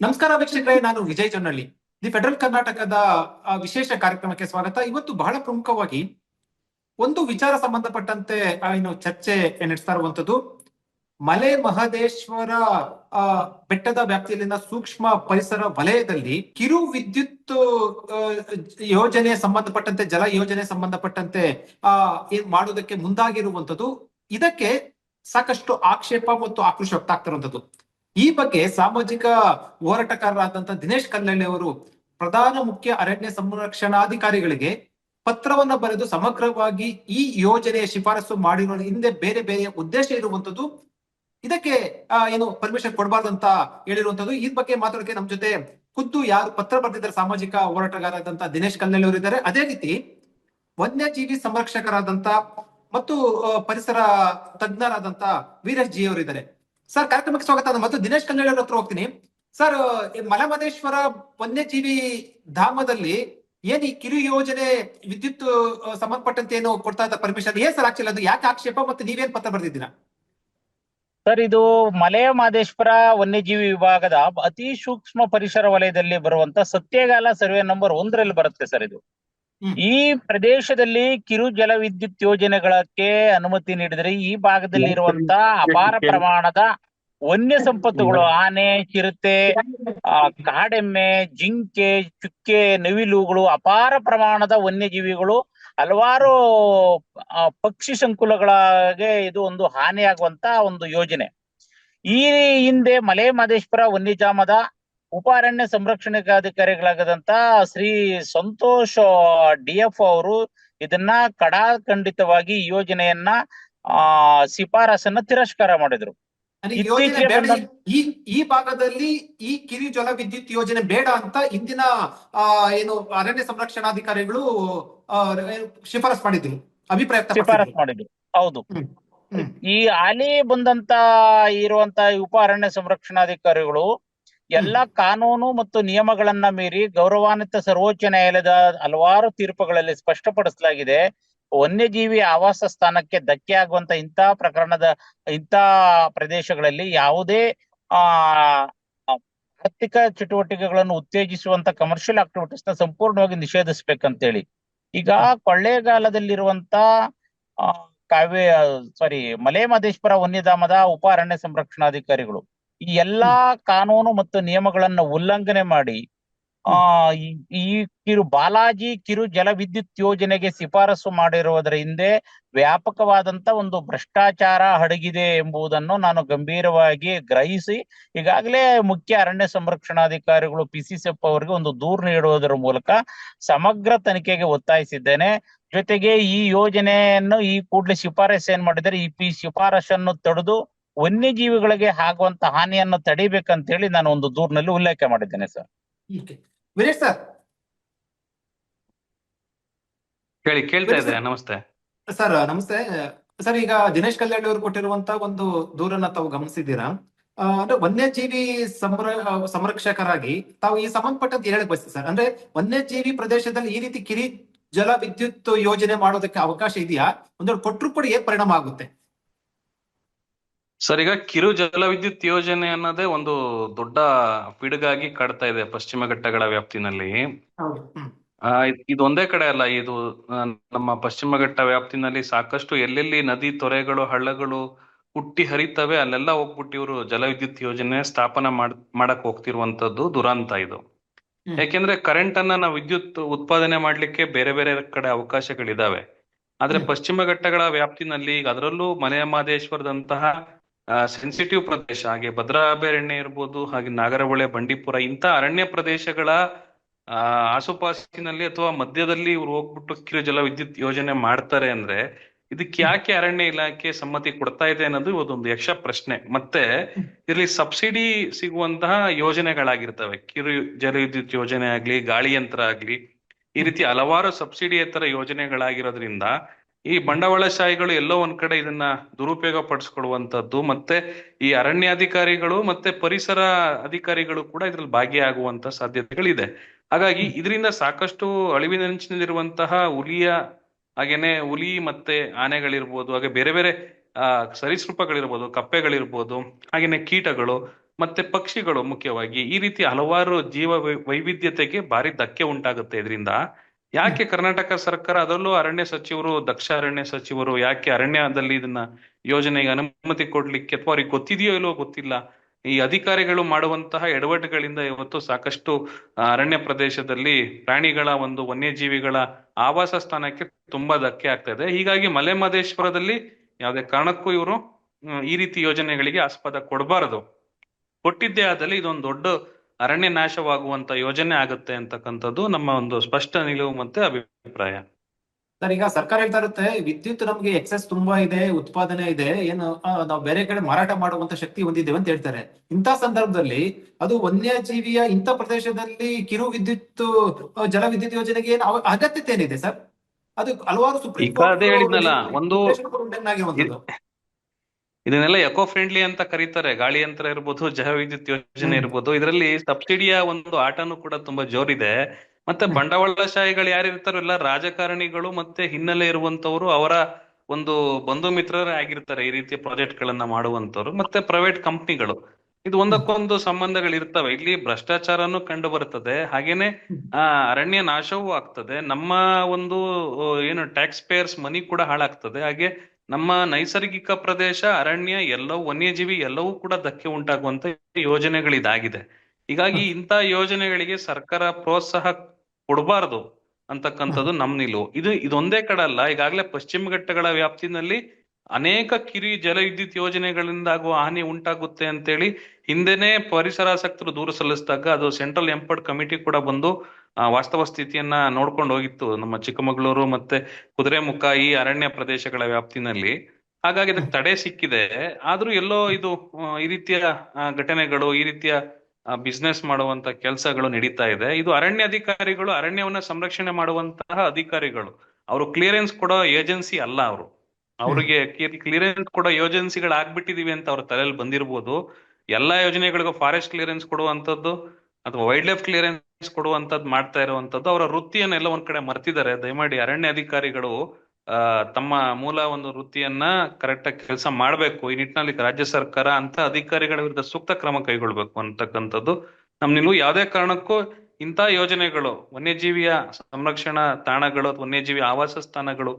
ನಮಸ್ಕಾರ ವೀಕ್ಷಕರೇ, ನಾನು ವಿಜಯ್ ಜೊನ್ನಳ್ಳಿ. ದಿ ಫೆಡರಲ್ ಕರ್ನಾಟಕದ ವಿಶೇಷ ಕಾರ್ಯಕ್ರಮಕ್ಕೆ ಸ್ವಾಗತ. ಇವತ್ತು ಬಹಳ ಪ್ರಮುಖವಾಗಿ ಒಂದು ವಿಚಾರ ಸಂಬಂಧಪಟ್ಟಂತೆ ಏನು ಚರ್ಚೆ ನಡೆಸ್ತಾ ಇರುವಂತದ್ದು. ಮಲೆ ಮಹದೇಶ್ವರ ಬೆಟ್ಟದ ವ್ಯಾಪ್ತಿಯಲ್ಲಿನ ಸೂಕ್ಷ್ಮ ಪರಿಸರ ವಲಯದಲ್ಲಿ ಕಿರು ವಿದ್ಯುತ್ ಯೋಜನೆ ಸಂಬಂಧಪಟ್ಟಂತೆ, ಜಲ ಯೋಜನೆ ಸಂಬಂಧಪಟ್ಟಂತೆ, ಆ, ಏನ್ ಮಾಡೋದಕ್ಕೆ ಮುಂದಾಗಿರುವಂತದ್ದು, ಇದಕ್ಕೆ ಸಾಕಷ್ಟು ಆಕ್ಷೇಪ ಮತ್ತು ಆಕ್ರೋಶ ವ್ಯಕ್ತ ಆಗ್ತಾ ಇರುವಂತದ್ದು. ಈ ಬಗ್ಗೆ ಸಾಮಾಜಿಕ ಹೋರಾಟಗಾರರಾದಂತಹ ದಿನೇಶ್ ಕಲ್ಲಳ್ಳಿ ಅವರು ಪ್ರಧಾನ ಮುಖ್ಯ ಅರಣ್ಯ ಸಂರಕ್ಷಣಾಧಿಕಾರಿಗಳಿಗೆ ಪತ್ರವನ್ನ ಬರೆದು ಸಮಗ್ರವಾಗಿ ಈ ಯೋಜನೆಯ ಶಿಫಾರಸು ಮಾಡಿರುವ ಹಿಂದೆ ಬೇರೆ ಬೇರೆ ಉದ್ದೇಶ ಇರುವಂತದ್ದು, ಇದಕ್ಕೆ ಏನು ಪರ್ಮಿಷನ್ ಕೊಡಬಾರ್ದು ಅಂತ ಹೇಳಿರುವಂತದ್ದು. ಈ ಬಗ್ಗೆ ಮಾತಾಡಕ್ಕೆ ನಮ್ ಜೊತೆ ಖುದ್ದು ಯಾರು ಪತ್ರ ಬರೆದಿದ್ದಾರೆ ಸಾಮಾಜಿಕ ಹೋರಾಟಗಾರರಾದಂತ ದಿನೇಶ್ ಕಲ್ಲಳ್ಳಿ ಅವರು ಇದ್ದಾರೆ. ಅದೇ ರೀತಿ ವನ್ಯಜೀವಿ ಸಂರಕ್ಷಕರಾದಂತ ಮತ್ತು ಪರಿಸರ ತಜ್ಞರಾದಂತ ವೀರೇಶ್ ಜಿ ಅವರು ಇದ್ದಾರೆ. ಸರ್ ಕಾರ್ಯಕ್ರಮಕ್ಕೆ ಸ್ವಾಗತ. ಮತ್ತು ದಿನೇಶ್ ಕನ್ನಡ ಹತ್ರ ಹೋಗ್ತೀನಿ. ಸರ್ ಈ ಮಲೆಮಹದೇಶ್ವರ ವನ್ಯಜೀವಿ ಧಾಮದಲ್ಲಿ ಏನ್ ಈ ಕಿರು ಯೋಜನೆ ವಿದ್ಯುತ್ ಸಂಬಂಧಪಟ್ಟಂತೆ ಏನು ಕೊಡ್ತಾ ಇದ್ದ ಪರ್ಮಿಷನ್ ಏನ್ ಸರ್ ಆಕ್ಚುಲಿ ಅದು ಯಾಕೆ ಆಕ್ಷೇಪ ಮತ್ತೆ ನೀವೇನ್ ಪತ್ರ ಬರ್ದಿದ್ದೀರಾ? ಸರ್ ಇದು ಮಲೆಯ ಮಾದೇಶ್ವರ ವನ್ಯಜೀವಿ ವಿಭಾಗದ ಅತಿ ಸೂಕ್ಷ್ಮ ಪರಿಸರ ವಲಯದಲ್ಲಿ ಬರುವಂತ ಸತ್ಯಗಾಲ ಸರ್ವೆ ನಂಬರ್ ಒಂದರಲ್ಲಿ ಬರುತ್ತೆ ಸರ್ ಇದು. ಈ ಪ್ರದೇಶದಲ್ಲಿ ಕಿರು ಜಲ ವಿದ್ಯುತ್ ಯೋಜನೆಗಳಕ್ಕೆ ಅನುಮತಿ ನೀಡಿದರೆ ಈ ಭಾಗದಲ್ಲಿ ಇರುವಂತ ಅಪಾರ ಪ್ರಮಾಣದ ವನ್ಯ ಸಂಪತ್ತುಗಳು ಆನೆ ಚಿರತೆ ಕಾಡೆಮ್ಮೆ ಜಿಂಕೆ ಚುಕ್ಕೆ ನವಿಲುಗಳು ಅಪಾರ ಪ್ರಮಾಣದ ವನ್ಯಜೀವಿಗಳು ಹಲವಾರು ಪಕ್ಷಿ ಸಂಕುಲಗಳಿಗೆ ಇದು ಒಂದು ಹಾನಿಯಾಗುವಂತ ಒಂದು ಯೋಜನೆ. ಈ ಹಿಂದೆ ಮಲೆ ಮಹದೇಶ್ವರ ವನ್ಯಧಾಮದ ಉಪ ಅರಣ್ಯ ಸಂರಕ್ಷಣಾಧಿಕಾರಿಗಳಾಗದಂತ ಶ್ರೀ ಸಂತೋಷ್ ಡಿ ಎಫ್ ಅವರು ಇದನ್ನ ಕಡಾಖಂಡಿತವಾಗಿ ಯೋಜನೆಯನ್ನ ಆ ಶಿಫಾರಸನ್ನ ತಿರಸ್ಕಾರ ಮಾಡಿದ್ರು. ಈ ಭಾಗದಲ್ಲಿ ಈ ಕಿರಿ ಜಲ ವಿದ್ಯುತ್ ಯೋಜನೆ ಬೇಡ ಅಂತ ಇಂದಿನ ಏನು ಅರಣ್ಯ ಸಂರಕ್ಷಣಾಧಿಕಾರಿಗಳು ಶಿಫಾರಸ್ ಮಾಡಿದ್ರು ಅಭಿಪ್ರಾಯ ಶಿಫಾರಸ್ ಮಾಡಿದ್ರು. ಹೌದು. ಈ ಹಾಲಿ ಬಂದಂತ ಇರುವಂತ ಉಪ ಅರಣ್ಯ ಸಂರಕ್ಷಣಾಧಿಕಾರಿಗಳು ಎಲ್ಲಾ ಕಾನೂನು ಮತ್ತು ನಿಯಮಗಳನ್ನ ಮೀರಿ ಗೌರವಾನ್ವಿತ ಸರ್ವೋಚ್ಚ ನ್ಯಾಯಾಲಯದ ಹಲವಾರು ತೀರ್ಪುಗಳಲ್ಲಿ ಸ್ಪಷ್ಟಪಡಿಸಲಾಗಿದೆ. ವನ್ಯಜೀವಿ ಆವಾಸ ಸ್ಥಾನಕ್ಕೆ ಧಕ್ಕೆ ಆಗುವಂತ ಇಂಥ ಪ್ರಕರಣದ ಇಂಥ ಪ್ರದೇಶಗಳಲ್ಲಿ ಯಾವುದೇ ಆ ಆರ್ಥಿಕ ಚಟುವಟಿಕೆಗಳನ್ನು ಉತ್ತೇಜಿಸುವಂತ ಕಮರ್ಷಿಯಲ್ ಆಕ್ಟಿವಿಟೀಸ್ನ ಸಂಪೂರ್ಣವಾಗಿ ನಿಷೇಧಿಸ್ಬೇಕಂತೇಳಿ. ಈಗ ಕೊಳ್ಳೇಗಾಲದಲ್ಲಿರುವಂತ ಆ ಕಾವ್ಯ ಸಾರಿ ಮಲೆ ಮಹದೇಶ್ವರ ವನ್ಯಧಾಮದ ಉಪ ಅರಣ್ಯ ಸಂರಕ್ಷಣಾಧಿಕಾರಿಗಳು ಈ ಎಲ್ಲಾ ಕಾನೂನು ಮತ್ತು ನಿಯಮಗಳನ್ನ ಉಲ್ಲಂಘನೆ ಮಾಡಿ, ಆ, ಈ- ಕಿರು ಬಾಲಾಜಿ ಕಿರು ಜಲ ವಿದ್ಯುತ್ ಯೋಜನೆಗೆ ಶಿಫಾರಸು ಮಾಡಿರುವುದರ ಹಿಂದೆ ವ್ಯಾಪಕವಾದಂತ ಒಂದು ಭ್ರಷ್ಟಾಚಾರ ಅಡಗಿದೆ ಎಂಬುದನ್ನು ನಾನು ಗಂಭೀರವಾಗಿ ಗ್ರಹಿಸಿ, ಈಗಾಗಲೇ ಮುಖ್ಯ ಅರಣ್ಯ ಸಂರಕ್ಷಣಾಧಿಕಾರಿಗಳು ಪಿ ಸಿ ಅವರಿಗೆ ಒಂದು ದೂರು ನೀಡುವುದರ ಮೂಲಕ ಸಮಗ್ರ ತನಿಖೆಗೆ ಒತ್ತಾಯಿಸಿದ್ದೇನೆ. ಜೊತೆಗೆ ಈ ಯೋಜನೆಯನ್ನು ಈ ಕೂಡಲೇ ಶಿಫಾರಸು ಏನ್ ಮಾಡಿದರೆ ಈ ಪಿ ಶಿಫಾರಸನ್ನು ತಡೆದು ವನ್ಯಜೀವಿಗಳಿಗೆ ಆಗುವಂತ ಹಾನಿಯನ್ನು ತಡಿಬೇಕಂತ ಹೇಳಿ ನಾನು ಒಂದು ದೂರಿನಲ್ಲಿ ಉಲ್ಲೇಖ ಮಾಡಿದ್ದೇನೆ ಸರ್. ಸರ್. ಹೇಳಿ ಕೇಳ್ತಾ ಇದ್ದಾರೆ. ನಮಸ್ತೆ. ಸರ್ ನಮಸ್ತೆ. ಸರ್ ಈಗ ದಿನೇಶ್ ಕಲ್ಯಾಣಿ ಅವರು ಕೊಟ್ಟಿರುವಂತ ಒಂದು ದೂರನ್ನ ತಾವು ಗಮನಿಸಿದ್ದೀರಾ? ಅಂದ್ರೆ ವನ್ಯಜೀವಿ ಸಂರ ಸಂರಕ್ಷಕರಾಗಿ ತಾವು ಈ ಸಂಬಂಧಪಟ್ಟಂತ ಹೇಳಕ್ ಬಯಸ್ತೀವಿ ಸರ್? ಅಂದ್ರೆ ವನ್ಯಜೀವಿ ಪ್ರದೇಶದಲ್ಲಿ ಈ ರೀತಿ ಕಿರಿ ಜಲ ವಿದ್ಯುತ್ ಯೋಜನೆ ಮಾಡೋದಕ್ಕೆ ಅವಕಾಶ ಇದೆಯಾ? ಒಂದು ಕೊಟ್ಟರು ಕೂಡ ಏನ್ ಪರಿಣಾಮ ಆಗುತ್ತೆ? ಸರ್ ಈಗ ಕಿರು ಜಲವಿದ್ಯುತ್ ಯೋಜನೆ ಅನ್ನೋದೇ ಒಂದು ದೊಡ್ಡ ಪಿಡುಗಾಗಿ ಕಾಡ್ತಾ ಇದೆ ಪಶ್ಚಿಮ ಘಟ್ಟಗಳ ವ್ಯಾಪ್ತಿನಲ್ಲಿ. ಇದ್- ಒಂದೇ ಕಡೆ ಅಲ್ಲ ಇದು ನಮ್ಮ ಪಶ್ಚಿಮ ಘಟ್ಟ ವ್ಯಾಪ್ತಿನಲ್ಲಿ ಸಾಕಷ್ಟು ಎಲ್ಲೆಲ್ಲಿ ನದಿ ತೊರೆಗಳು ಹಳ್ಳಗಳು ಹುಟ್ಟಿ ಹರಿತವೆ ಅಲ್ಲೆಲ್ಲ ಹೋಗ್ಬಿಟ್ಟು ಇವರು ಜಲವಿದ್ಯುತ್ ಯೋಜನೆ ಸ್ಥಾಪನೆ ಮಾಡ್ ಮಾಡಕ್ ಹೋಗ್ತಿರುವಂತದ್ದು ದುರಂತ ಇದು. ಯಾಕೆಂದ್ರೆ ಕರೆಂಟ್ ಅನ್ನ ನಾವು ವಿದ್ಯುತ್ ಉತ್ಪಾದನೆ ಮಾಡ್ಲಿಕ್ಕೆ ಬೇರೆ ಬೇರೆ ಕಡೆ ಅವಕಾಶಗಳಿದಾವೆ. ಆದ್ರೆ. ಪಶ್ಚಿಮ ಘಟ್ಟಗಳ ವ್ಯಾಪ್ತಿನಲ್ಲಿ ಈಗ ಅದರಲ್ಲೂ ಮನೆ ಮಹದೇಶ್ವರದಂತಹ ಸೆನ್ಸಿಟಿವ್ ಪ್ರದೇಶ ಹಾಗೆ ಭದ್ರಾ ಅಭಯಾರಣ್ಯ ಇರ್ಬೋದು ಹಾಗೆ ನಾಗರಹೊಳೆ ಬಂಡೀಪುರ ಇಂಥ ಅರಣ್ಯ ಪ್ರದೇಶಗಳ ಆಸುಪಾಸಿನಲ್ಲಿ ಅಥವಾ ಮಧ್ಯದಲ್ಲಿ ಇವ್ರು ಹೋಗ್ಬಿಟ್ಟು ಕಿರು ಜಲ ವಿದ್ಯುತ್ ಯೋಜನೆ ಮಾಡ್ತಾರೆ ಅಂದ್ರೆ ಇದಕ್ಕೆ ಯಾಕೆ ಅರಣ್ಯ ಇಲಾಖೆ ಸಮ್ಮತಿ ಕೊಡ್ತಾ ಇದೆ ಅನ್ನೋದು ಇವತ್ತೊಂದು ಯಕ್ಷ ಪ್ರಶ್ನೆ. ಮತ್ತೆ ಇಲ್ಲಿ ಸಬ್ಸಿಡಿ ಸಿಗುವಂತಹ ಯೋಜನೆಗಳಾಗಿರ್ತವೆ. ಕಿರು ಜಲ ವಿದ್ಯುತ್ ಯೋಜನೆ ಆಗ್ಲಿ ಗಾಳಿ ಯಂತ್ರ ಆಗ್ಲಿ ಈ ರೀತಿ ಹಲವಾರು ಸಬ್ಸಿಡಿಯೇತರ ಯೋಜನೆಗಳಾಗಿರೋದ್ರಿಂದ ಈ ಬಂಡವಾಳಶಾಹಿಗಳು ಎಲ್ಲೋ ಒಂದ್ ಕಡೆ ಇದನ್ನ ದುರುಪಯೋಗ ಪಡಿಸ್ಕೊಳ್ಳುವಂತದ್ದು ಮತ್ತೆ ಈ ಅರಣ್ಯಾಧಿಕಾರಿಗಳು ಮತ್ತೆ ಪರಿಸರ ಅಧಿಕಾರಿಗಳು ಕೂಡ ಇದ್ರಲ್ಲಿ ಭಾಗಿಯಾಗುವಂತ ಸಾಧ್ಯತೆಗಳಿದೆ. ಹಾಗಾಗಿ ಇದರಿಂದ ಸಾಕಷ್ಟು ಅಳಿವಿನಂಚಿನಲ್ಲಿರುವಂತಹ ಹುಲಿಯ ಹಾಗೇನೆ ಹುಲಿ ಮತ್ತೆ ಆನೆಗಳಿರ್ಬೋದು, ಹಾಗೆ ಬೇರೆ ಬೇರೆ, ಆ, ಸರೀಸೃಪಗಳಿರ್ಬೋದು, ಕಪ್ಪೆಗಳಿರ್ಬೋದು, ಹಾಗೇನೆ ಕೀಟಗಳು ಮತ್ತೆ ಪಕ್ಷಿಗಳು ಮುಖ್ಯವಾಗಿ ಈ ರೀತಿ ಹಲವಾರು ಜೀವ ವೈವಿಧ್ಯತೆಗೆ ಭಾರಿ ಧಕ್ಕೆ ಉಂಟಾಗುತ್ತೆ ಇದರಿಂದ. ಯಾಕೆ ಕರ್ನಾಟಕ ಸರ್ಕಾರ ಅದರಲ್ಲೂ ಅರಣ್ಯ ಸಚಿವರು, ದಕ್ಷ ಅರಣ್ಯ ಸಚಿವರು, ಯಾಕೆ ಅರಣ್ಯದಲ್ಲಿ ಇದನ್ನ ಯೋಜನೆಗೆ ಅನುಮತಿ ಕೊಡ್ಲಿಕ್ಕೆ ಅಥವಾ ಅವ್ರಿಗೆ ಗೊತ್ತಿದೆಯೋ ಇಲ್ಲೋ ಗೊತ್ತಿಲ್ಲ. ಈ ಅಧಿಕಾರಿಗಳು ಮಾಡುವಂತಹ ಎಡವಟ್ಟುಗಳಿಂದ ಇವತ್ತು ಸಾಕಷ್ಟು ಅರಣ್ಯ ಪ್ರದೇಶದಲ್ಲಿ ಪ್ರಾಣಿಗಳ ಒಂದು ವನ್ಯಜೀವಿಗಳ ಆವಾಸ ಸ್ಥಾನಕ್ಕೆ ತುಂಬಾ ಧಕ್ಕೆ ಆಗ್ತಾ ಇದೆ. ಹೀಗಾಗಿ ಮಲೆ ಮಹದೇಶ್ವರದಲ್ಲಿ ಯಾವುದೇ ಕಾರಣಕ್ಕೂ ಇವರು ಈ ರೀತಿ ಯೋಜನೆಗಳಿಗೆ ಆಸ್ಪದ ಕೊಡಬಾರದು. ಕೊಟ್ಟಿದ್ದೇ ಆದಲ್ಲಿ ಇದೊಂದು ದೊಡ್ಡ ಅರಣ್ಯ ನಾಶವಾಗುವಂತ ಯೋಜನೆ ಆಗುತ್ತೆ ಅಂತಕ್ಕಂಥದ್ದು ನಮ್ಮ ಒಂದು ಸ್ಪಷ್ಟ ನಿಲುವು ಮತ್ತೆ ಅಭಿಪ್ರಾಯ. ಸರ್ ಈಗ ಸರ್ಕಾರ ಹೇಳ್ತಾ ಇರುತ್ತೆ ವಿದ್ಯುತ್ ನಮ್ಗೆ ಎಕ್ಸೆಸ್ ತುಂಬಾ ಇದೆ ಉತ್ಪಾದನೆ ಇದೆ ಏನು ನಾವು ಬೇರೆ ಕಡೆ ಮಾರಾಟ ಮಾಡುವಂತ ಶಕ್ತಿ ಹೊಂದಿದ್ದೇವೆ ಅಂತ ಹೇಳ್ತಾರೆ. ಇಂಥ ಸಂದರ್ಭದಲ್ಲಿ ಅದು ವನ್ಯಜೀವಿಯ ಇಂಥ ಪ್ರದೇಶದಲ್ಲಿ ಕಿರು ವಿದ್ಯುತ್ ಜಲ ವಿದ್ಯುತ್ ಯೋಜನೆಗೆ ಏನು ಅಗತ್ಯತೆ ಏನಿದೆ ಸರ್? ಅದು ಹಲವಾರು ಸುಪ್ರೀಂ ಒಂದು- ಇದನ್ನೆಲ್ಲ ಎಕೋ ಫ್ರೆಂಡ್ಲಿ ಅಂತ ಕರೀತಾರೆ. ಗಾಳಿ ಯಂತ್ರ ಇರ್ಬೋದು ಜಹ ವಿದ್ಯುತ್ ಯೋಜನೆ. ಇರ್ಬೋದು. ಇದರಲ್ಲಿ ಸಬ್ಸಿಡಿಯ ಒಂದು ಆಟನು ಕೂಡ ತುಂಬಾ ಜೋರಿದೆ. ಮತ್ತೆ. ಬಂಡವಾಳಶಾಹಿಗಳು ಯಾರಿರ್ತಾರೋ ಎಲ್ಲ ರಾಜಕಾರಣಿಗಳು ಮತ್ತೆ ಹಿನ್ನೆಲೆ ಇರುವಂತವರು ಅವರ ಒಂದು ಬಂಧು ಮಿತ್ರರೇ ಆಗಿರ್ತಾರೆ ಈ ರೀತಿಯ ಪ್ರಾಜೆಕ್ಟ್ ಗಳನ್ನ ಮಾಡುವಂತವ್ರು ಮತ್ತೆ ಪ್ರೈವೇಟ್ ಕಂಪ್ನಿಗಳು. ಇದು ಒಂದಕ್ಕೊಂದು ಸಂಬಂಧಗಳು ಇರ್ತವೆ ಇಲ್ಲಿ ಭ್ರಷ್ಟಾಚಾರನೂ ಕಂಡು ಬರುತ್ತದೆ ಹಾಗೇನೆ ಆ ಅರಣ್ಯ ನಾಶವೂ ಆಗ್ತದೆ. ನಮ್ಮ ಒಂದು ಏನು ಟ್ಯಾಕ್ಸ್ ಪೇಯರ್ಸ್ ಮನಿ ಕೂಡ ಹಾಳಾಗ್ತದೆ. ಹಾಗೆ ನಮ್ಮ ನೈಸರ್ಗಿಕ ಪ್ರದೇಶ ಅರಣ್ಯ ಎಲ್ಲವೂ ವನ್ಯಜೀವಿ ಎಲ್ಲವೂ ಕೂಡ ಧಕ್ಕೆ ಉಂಟಾಗುವಂತ ಯೋಜನೆಗಳಿದಾಗಿದೆ. ಹೀಗಾಗಿ ಇಂಥ ಯೋಜನೆಗಳಿಗೆ ಸರ್ಕಾರ ಪ್ರೋತ್ಸಾಹ ಕೊಡಬಾರದು ಅಂತಕ್ಕಂಥದ್ದು ನಮ್ ನಿಲುವು ಇದು ಇದೊಂದೇ ಕಡೆ ಅಲ್ಲ ಈಗಾಗಲೇ ಪಶ್ಚಿಮ ಘಟ್ಟಗಳ ವ್ಯಾಪ್ತಿನಲ್ಲಿ ಅನೇಕ ಕಿರಿ ಜಲವಿದ್ಯುತ್ ಯೋಜನೆಗಳಿಂದ ಆಗುವ ಹಾನಿ ಉಂಟಾಗುತ್ತೆ ಅಂತೇಳಿ ಹಿಂದೆನೆ ಪರಿಸರಾಸಕ್ತರು ದೂರು ಸಲ್ಲಿಸಿದಾಗ ಅದು ಸೆಂಟ್ರಲ್ ಎಂಪರ್ಡ್ ಕಮಿಟಿ ಕೂಡ ಬಂದು ವಾಸ್ತವ ಸ್ಥಿತಿಯನ್ನ ನೋಡ್ಕೊಂಡು ಹೋಗಿತ್ತು ನಮ್ಮ ಚಿಕ್ಕಮಗಳೂರು ಮತ್ತೆ ಕುದುರೆಮುಖ ಈ ಅರಣ್ಯ ಪ್ರದೇಶಗಳ ವ್ಯಾಪ್ತಿನಲ್ಲಿ. ಹಾಗಾಗಿ ಅದಕ್ಕೆ ತಡೆ ಸಿಕ್ಕಿದೆ. ಆದ್ರೂ ಎಲ್ಲೋ ಇದು ಈ ರೀತಿಯ ಘಟನೆಗಳು, ಈ ರೀತಿಯ ಬಿಸ್ನೆಸ್ ಮಾಡುವಂತ ಕೆಲಸಗಳು ನಡೀತಾ ಇದೆ. ಇದು ಅರಣ್ಯ ಅಧಿಕಾರಿಗಳು ಅರಣ್ಯವನ್ನ ಸಂರಕ್ಷಣೆ ಮಾಡುವಂತಹ ಅಧಿಕಾರಿಗಳು. ಅವರು ಕ್ಲಿಯರೆನ್ಸ್ ಕೊಡೋ ಏಜೆನ್ಸಿ ಅಲ್ಲ ಅವರು. ಅವ್ರಿಗೆ ಕ್ಲಿಯರೆನ್ಸ್ ಕೊಡೋ ಏಜೆನ್ಸಿಗಳು ಆಗ್ಬಿಟ್ಟಿದೀವಿ ಅಂತ ಅವ್ರ ತಲೆಯಲ್ಲಿ ಬಂದಿರ್ಬೋದು. ಎಲ್ಲಾ ಯೋಜನೆಗಳಿಗೂ ಫಾರೆಸ್ಟ್ ಕ್ಲಿಯರೆನ್ಸ್ ಕೊಡುವಂತದ್ದು ಅಥವಾ ವೈಲ್ಡ್ ಲೈಫ್ ಕ್ಲಿಯರೆನ್ಸ್ ಕೊಡುವಂತದ್ದು ಮಾಡ್ತಾ ಇರುವಂತದ್ದು, ಅವರ ವೃತ್ತಿಯನ್ನೆಲ್ಲ ಒಂದ್ ಕಡೆ ಮರ್ತಿದ್ದಾರೆ. ದಯಮಾಡಿ ಅರಣ್ಯ ಅಧಿಕಾರಿಗಳು ತಮ್ಮ ಮೂಲ ಒಂದು ವೃತ್ತಿಯನ್ನ ಕರೆಕ್ಟ್ ಆಗಿ ಕೆಲಸ ಮಾಡ್ಬೇಕು. ಈ ನಿಟ್ಟಿನಲ್ಲಿ ರಾಜ್ಯ ಸರ್ಕಾರ ಅಂತ ಅಧಿಕಾರಿಗಳ ವಿರುದ್ಧ ಸೂಕ್ತ ಕ್ರಮ ಕೈಗೊಳ್ಬೇಕು ಅಂತಕ್ಕಂಥದ್ದು ನಮ್ ನಿಲುವು ಯಾವುದೇ ಕಾರಣಕ್ಕೂ ಇಂತ ಯೋಜನೆಗಳು, ವನ್ಯಜೀವಿಯ ಸಂರಕ್ಷಣಾ ತಾಣಗಳು, ವನ್ಯಜೀವಿ ಆವಾಸ ಸ್ಥಾನಗಳು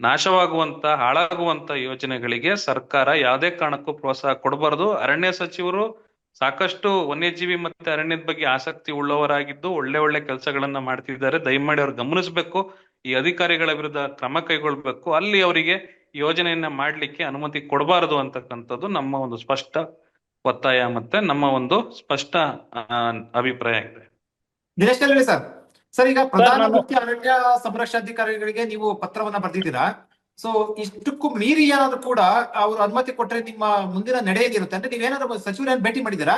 ನಾಶವಾಗುವಂತ, ಹಾಳಾಗುವಂತ ಯೋಜನೆಗಳಿಗೆ ಸರ್ಕಾರ ಯಾವುದೇ ಕಾರಣಕ್ಕೂ ಪ್ರೋತ್ಸಾಹ ಕೊಡಬಾರದು. ಅರಣ್ಯ ಸಚಿವರು ಸಾಕಷ್ಟು ವನ್ಯಜೀವಿ ಮತ್ತೆ ಅರಣ್ಯದ ಬಗ್ಗೆ ಆಸಕ್ತಿ ಉಳ್ಳವರಾಗಿದ್ದು ಒಳ್ಳೆ ಒಳ್ಳೆ ಕೆಲಸಗಳನ್ನ ಮಾಡ್ತಿದ್ದಾರೆ. ದಯಮಾಡಿ ಅವ್ರು ಗಮನಿಸಬೇಕು. ಈ ಅಧಿಕಾರಿಗಳ ವಿರುದ್ಧ ಕ್ರಮ ಕೈಗೊಳ್ಬೇಕು. ಅಲ್ಲಿ ಅವರಿಗೆ ಯೋಜನೆಯನ್ನ ಮಾಡ್ಲಿಕ್ಕೆ ಅನುಮತಿ ಕೊಡಬಾರದು ಅಂತಕ್ಕಂಥದ್ದು ನಮ್ಮ ಒಂದು ಸ್ಪಷ್ಟ ಒತ್ತಾಯ ಮತ್ತೆ ನಮ್ಮ ಒಂದು ಸ್ಪಷ್ಟ ಅಭಿಪ್ರಾಯ. ಇದೆ ಸರ್ ಸರ್ ಈಗ ಪ್ರಧಾನ ಮುಖ್ಯ ಅರಣ್ಯ ಸಂರಕ್ಷಣಾಧಿಕಾರಿಗಳಿಗೆ ನೀವು ಪತ್ರವನ್ನ ಬರೆದಿದ್ದೀರಾ? ಸೊ ಇಷ್ಟಕ್ಕೂ ಮೀರಿ ಏನಾದ್ರು ಕೂಡ ಅವರು ಅನುಮತಿ ಕೊಟ್ಟರೆ ನಿಮ್ಮ ಮುಂದಿನ ನಡೆ ಏನಿರುತ್ತೆ ಅಂದ್ರೆ ನೀವೇನಾದ್ರು ಸಚಿವರನ್ನು ಭೇಟಿ ಮಾಡಿದೀರಾ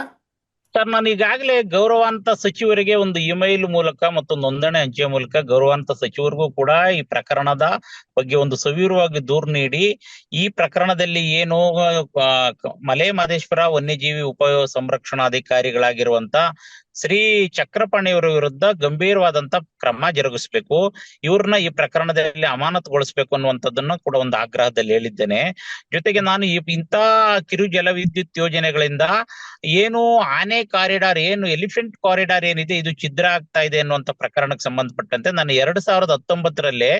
ಸರ್, ನಾನು ಈಗಾಗಲೇ ಗೌರವಾಂತ ಸಚಿವರಿಗೆ ಒಂದು ಇಮೇಲ್ ಮೂಲಕ ಮತ್ತು ನೋಂದಣಿ ಅಂಚೆ ಮೂಲಕ ಗೌರವಾಂತ ಸಚಿವರಿಗೂ ಕೂಡ ಈ ಪ್ರಕರಣದ ಬಗ್ಗೆ ಒಂದು ಸವಿವರವಾಗಿ ದೂರು ನೀಡಿ, ಈ ಪ್ರಕರಣದಲ್ಲಿ ಏನು ಮಲೆ ಮಹದೇಶ್ವರ ವನ್ಯಜೀವಿ ಉಪ ಸಂರಕ್ಷಣಾಧಿಕಾರಿಗಳಾಗಿರುವಂತ ಶ್ರೀ ಚಕ್ರಪಾಣಿಯವರ ವಿರುದ್ಧ ಗಂಭೀರವಾದಂತ ಕ್ರಮ ಜರುಗಿಸಬೇಕು. ಇವ್ರನ್ನ ಈ ಪ್ರಕರಣದಲ್ಲಿ ಅಮಾನತುಗೊಳಿಸಬೇಕು ಅನ್ನುವಂಥದ್ದನ್ನ ಕೂಡ ಒಂದು ಆಗ್ರಹದಲ್ಲಿ ಹೇಳಿದ್ದೇನೆ. ಜೊತೆಗೆ ನಾನು ಈ ಇಂಥ ಕಿರು ಜಲವಿದ್ಯುತ್ ಯೋಜನೆಗಳಿಂದ ಏನು ಆನೆ ಕಾರಿಡಾರ್, ಏನು ಎಲಿಫೆಂಟ್ ಕಾರಿಡಾರ್ ಏನಿದೆ, ಇದು ಛಿದ್ರ ಆಗ್ತಾ ಇದೆ ಅನ್ನುವಂತ ಪ್ರಕರಣಕ್ಕೆ ಸಂಬಂಧಪಟ್ಟಂತೆ ನಾನು ಎರಡ್ ಸಾವಿರದ ಹತ್ತೊಂಬತ್ತರಲ್ಲಿ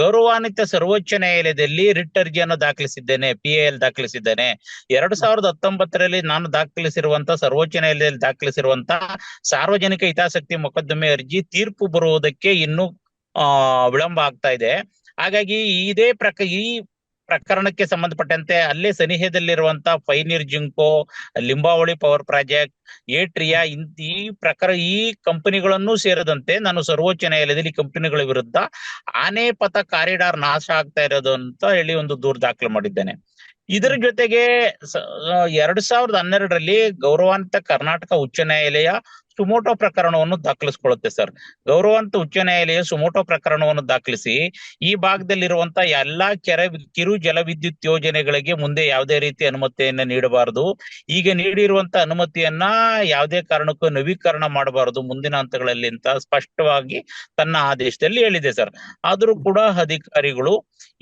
ಗೌರವಾನ್ವಿತ ಸರ್ವೋಚ್ಚ ನ್ಯಾಯಾಲಯದಲ್ಲಿ ರಿಟ್ ಅರ್ಜಿಯನ್ನು ದಾಖಲಿಸಿದ್ದೇನೆ ಪಿ ಎಲ್ ದಾಖಲಿಸಿದ್ದೇನೆ. ಎರಡ್ ಸಾವಿರದ ಹತ್ತೊಂಬತ್ತರಲ್ಲಿ ನಾನು ದಾಖಲಿಸಿರುವಂತ ಸರ್ವೋಚ್ಚ ನ್ಯಾಯಾಲಯದಲ್ಲಿ ದಾಖಲಿಸಿರುವಂತ ಸಾರ್ವಜನಿಕ ಹಿತಾಸಕ್ತಿ ಮೊಕದ್ದಮೆ ಅರ್ಜಿ ತೀರ್ಪು ಬರುವುದಕ್ಕೆ ಇನ್ನೂ, ಆ, ವಿಳಂಬ ಆಗ್ತಾ ಇದೆ. ಹಾಗಾಗಿ ಇದೇ ಪ್ರಕ, ಈ ಪ್ರಕರಣಕ್ಕೆ ಸಂಬಂಧಪಟ್ಟಂತೆ ಅಲ್ಲೇ ಸನಿಹದಲ್ಲಿರುವಂತ ಫೈನಿರ್ ಜಿಂಕೋ, ಲಿಂಬಾವಳಿ ಪವರ್ ಪ್ರಾಜೆಕ್ಟ್, ಏಟ್ರಿಯಾ ಇಂತ ಈ ಪ್ರಕಾರ, ಈ ಕಂಪನಿಗಳನ್ನು ಸೇರದಂತೆ ನಾನು ಸರ್ವೋಚ್ಚ ನ್ಯಾಯಾಲಯದಲ್ಲಿ ಕಂಪನಿಗಳ ವಿರುದ್ಧ ಆನೆ ಪಥ ಕಾರಿಡಾರ್ ನಾಶ ಆಗ್ತಾ ಇರೋದು ಅಂತ ಹೇಳಿ ಒಂದು ದೂರು ದಾಖಲು ಮಾಡಿದ್ದೇನೆ. ಇದರ ಜೊತೆಗೆ ಎರಡ್ ಸಾವಿರದ ಹನ್ನೆರಡರಲ್ಲಿ ಗೌರವಾನ್ವಿತ ಕರ್ನಾಟಕ ಉಚ್ಚ ನ್ಯಾಯಾಲಯ ಸುಮೋಟೋ ಪ್ರಕರಣವನ್ನು ದಾಖಲಿಸಿಕೊಳ್ಳುತ್ತೆ ಸರ್. ಗೌರವಂತ ಉಚ್ಚ ನ್ಯಾಯಾಲಯ ಸುಮೋಟೋ ಪ್ರಕರಣವನ್ನು ದಾಖಲಿಸಿ, ಈ ಭಾಗದಲ್ಲಿರುವಂತ ಎಲ್ಲಾ ಕೆರೆ ಕಿರು ಜಲವಿದ್ಯುತ್ ಯೋಜನೆಗಳಿಗೆ ಮುಂದೆ ಯಾವುದೇ ರೀತಿ ಅನುಮತಿಯನ್ನ ನೀಡಬಾರದು. ಈಗ ನೀಡಿರುವಂತ ಅನುಮತಿಯನ್ನ ಯಾವುದೇ ಕಾರಣಕ್ಕೂ ನವೀಕರಣ ಮಾಡಬಾರದು. ಮುಂದಿನ ಹಂತಗಳಲ್ಲಿ ಅಂತ ಸ್ಪಷ್ಟವಾಗಿ ತನ್ನ ಆದೇಶದಲ್ಲಿ ಹೇಳಿದೆ ಸರ್. ಆದರೂ ಕೂಡ ಅಧಿಕಾರಿಗಳು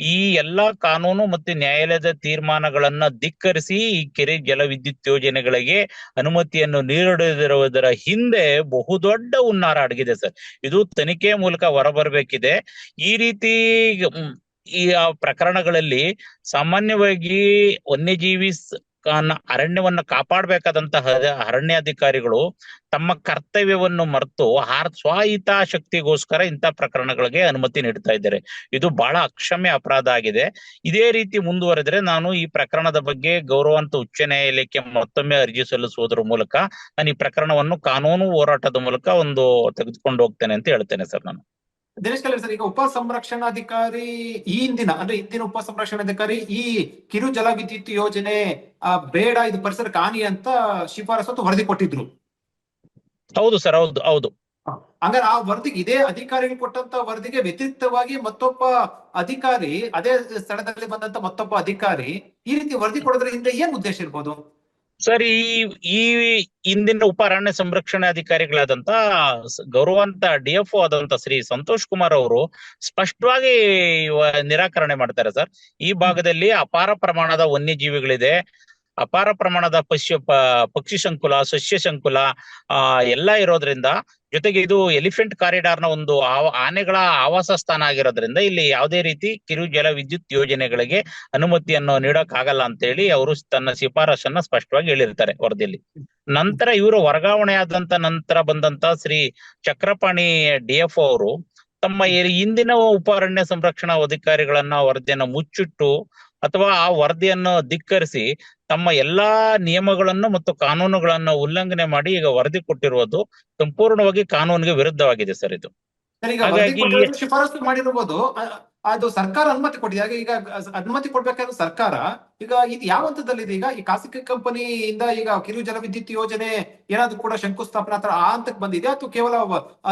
ಈ ಎಲ್ಲಾ ಕಾನೂನು ಮತ್ತು ನ್ಯಾಯಾಲಯದ ತೀರ್ಮಾನಗಳನ್ನ ಧಿಕ್ಕರಿಸಿ ಈ ಕೆರೆ ಜಲವಿದ್ಯುತ್ ಯೋಜನೆಗಳಿಗೆ ಅನುಮತಿಯನ್ನು ನೀಡದಿರುವುದರ ಹಿಂದೆ ಬಹುದೊಡ್ಡ ಹುನ್ನಾರ ಅಡಗಿದೆ ಸರ್. ಇದು ತನಿಖೆ ಮೂಲಕ ಹೊರಬರಬೇಕಿದೆ. ಈ ರೀತಿ ಈ ಪ್ರಕರಣಗಳಲ್ಲಿ ಸಾಮಾನ್ಯವಾಗಿ ವನ್ಯಜೀವಿ ಅರಣ್ಯವನ್ನ ಕಾಪಾಡಬೇಕಾದಂತಹ ಅರಣ್ಯಾಧಿಕಾರಿಗಳು ತಮ್ಮ ಕರ್ತವ್ಯವನ್ನು ಮರೆತು ಆರ್ ಸ್ವಹಿತಾಸಕ್ತಿಗೋಸ್ಕರ ಇಂಥ ಪ್ರಕರಣಗಳಿಗೆ ಅನುಮತಿ ನೀಡ್ತಾ ಇದ್ದಾರೆ. ಇದು ಬಹಳ ಅಕ್ಷಮ್ಯ ಅಪರಾಧ ಆಗಿದೆ. ಇದೇ ರೀತಿ ಮುಂದುವರೆದ್ರೆ ನಾನು ಈ ಪ್ರಕರಣದ ಬಗ್ಗೆ ಗೌರವಾಂತ ಉಚ್ಚ ನ್ಯಾಯಾಲಯಕ್ಕೆ ಮತ್ತೊಮ್ಮೆ ಅರ್ಜಿ ಸಲ್ಲಿಸುವುದರ ಮೂಲಕ ನಾನು ಈ ಪ್ರಕರಣವನ್ನು ಕಾನೂನು ಹೋರಾಟದ ಮೂಲಕ ಒಂದು ತೆಗೆದುಕೊಂಡು ಹೋಗ್ತೇನೆ ಅಂತ ಹೇಳ್ತೇನೆ ಸರ್ ನಾನು. ದಿನೇಶ್ ಕಲ್ಯಾಣ್ ಸರ್ ಈಗ ಉಪ ಸಂರಕ್ಷಣಾಧಿಕಾರಿ ಈ ಹಿಂದಿನ ಅಂದ್ರೆ ಹಿಂದಿನ ಉಪ ಸಂರಕ್ಷಣಾಧಿಕಾರಿ ಈ ಕಿರು ಜಲವಿದ್ಯುತ್ ಯೋಜನೆ ಬೇಡ ಇದು ಪರಿಸರ ಹಾನಿ ಅಂತ ಶಿಫಾರಸು ಅಥವಾ ವರದಿ ಕೊಟ್ಟಿದ್ರು. ಹೌದು ಸರ್ ಹೌದು ಹೌದು. ಹಂಗಾರೆ ಆ ವರದಿಗೆ ಇದೇ ಅಧಿಕಾರಿಗಳು ಕೊಟ್ಟಂತ ವರದಿಗೆ ವ್ಯತಿರಿಕ್ತವಾಗಿ ಮತ್ತೊಬ್ಬ ಅಧಿಕಾರಿ ಅದೇ ಸ್ಥಳದಲ್ಲಿ ಬಂದಂತ ಮತ್ತೊಬ್ಬ ಅಧಿಕಾರಿ ಈ ರೀತಿ ವರದಿ ಕೊಡೋದ್ರಿಂದ ಏನ್ ಉದ್ದೇಶ ಇರ್ಬೋದು? ಸರ್, ಈ ಈ ಇಂದಿನ ಉಪ ಅರಣ್ಯ ಸಂರಕ್ಷಣೆ ಅಧಿಕಾರಿಗಳಾದಂತ ಸ- ಗೌರವಾಂತ ಡಿಎಫ್ಒ ಆದಂತ ಶ್ರೀ ಸಂತೋಷ್ ಕುಮಾರ್ ಅವರು ಸ್ಪಷ್ಟವಾಗಿ ನಿರಾಕರಣೆ ಮಾಡ್ತಾರೆ ಸರ್. ಈ ಭಾಗದಲ್ಲಿ ಅಪಾರ ಪ್ರಮಾಣದ ವನ್ಯಜೀವಿಗಳಿದೆ. ಅಪಾರ ಪ್ರಮಾಣದ ಪಶು ಪಕ್ಷಿ ಸಂಕುಲ, ಸಸ್ಯ ಸಂಕುಲ, ಆ, ಎಲ್ಲಾ ಇರೋದ್ರಿಂದ ಜೊತೆಗೆ ಇದು ಎಲಿಫೆಂಟ್ ಕಾರಿಡಾರ್ನ ಒಂದು ಆನೆಗಳ ಆವಾಸ ಸ್ಥಾನ ಆಗಿರೋದ್ರಿಂದ ಇಲ್ಲಿ ಯಾವುದೇ ರೀತಿ ಕಿರು ಜಲ ವಿದ್ಯುತ್ ಯೋಜನೆಗಳಿಗೆ ಅನುಮತಿಯನ್ನು ನೀಡಕ್ ಆಗಲ್ಲ ಅಂತ ಹೇಳಿ ಅವರು ತನ್ನ ಶಿಫಾರಸನ್ನ ಸ್ಪಷ್ಟವಾಗಿ ಹೇಳಿರ್ತಾರೆ ವರದಿಯಲ್ಲಿ. ನಂತರ ಇವರು ವರ್ಗಾವಣೆ ಆದಂತ ನಂತರ ಬಂದಂತ ಶ್ರೀ ಚಕ್ರಪಾಣಿ ಡಿಎಫ್ ಅವರು ತಮ್ಮ ಇಂದಿನ ಉಪ ಅರಣ್ಯ ಸಂರಕ್ಷಣಾ ಅಧಿಕಾರಿಗಳನ್ನ ವರದಿಯನ್ನ ಮುಚ್ಚಿಟ್ಟು ಅಥವಾ ಆ ವರದಿಯನ್ನು ಧಿಕ್ಕರಿಸಿ ತಮ್ಮ ಎಲ್ಲಾ ನಿಯಮಗಳನ್ನು ಮತ್ತು ಕಾನೂನುಗಳನ್ನು ಉಲ್ಲಂಘನೆ ಮಾಡಿ ಈಗ ವರದಿ ಕೊಟ್ಟಿರುವುದು ಸಂಪೂರ್ಣವಾಗಿ ಕಾನೂನಿಗೆ ವಿರುದ್ಧವಾಗಿದೆ ಸರ್ ಇದು. ಶಿಫಾರಸು ಮಾಡಿರ್ಬೋದು. ಅ- ಅದು ಸರ್ಕಾರ ಅನುಮತಿ ಕೊಟ್ಟಿದೆ. ಹಾಗೆ ಈಗ ಅನುಮತಿ ಕೊಡ್ಬೇಕಾದ್ರೆ ಸರ್ಕಾರ ಈಗ ಇದು ಯಾವ ಹಂತದಲ್ಲಿದೆ ಈಗ ಈ ಖಾಸಗಿ ಕಂಪನಿಯಿಂದ ಈಗ ಕಿರು ಜಲವಿದ್ಯುತ್ ಯೋಜನೆ ಏನಾದ್ರು ಕೂಡ ಶಂಕುಸ್ಥಾಪನೆ ಆ ಹಂತಕ್ಕೆ ಬಂದಿದೆ? ಅಥವಾ ಕೇವಲ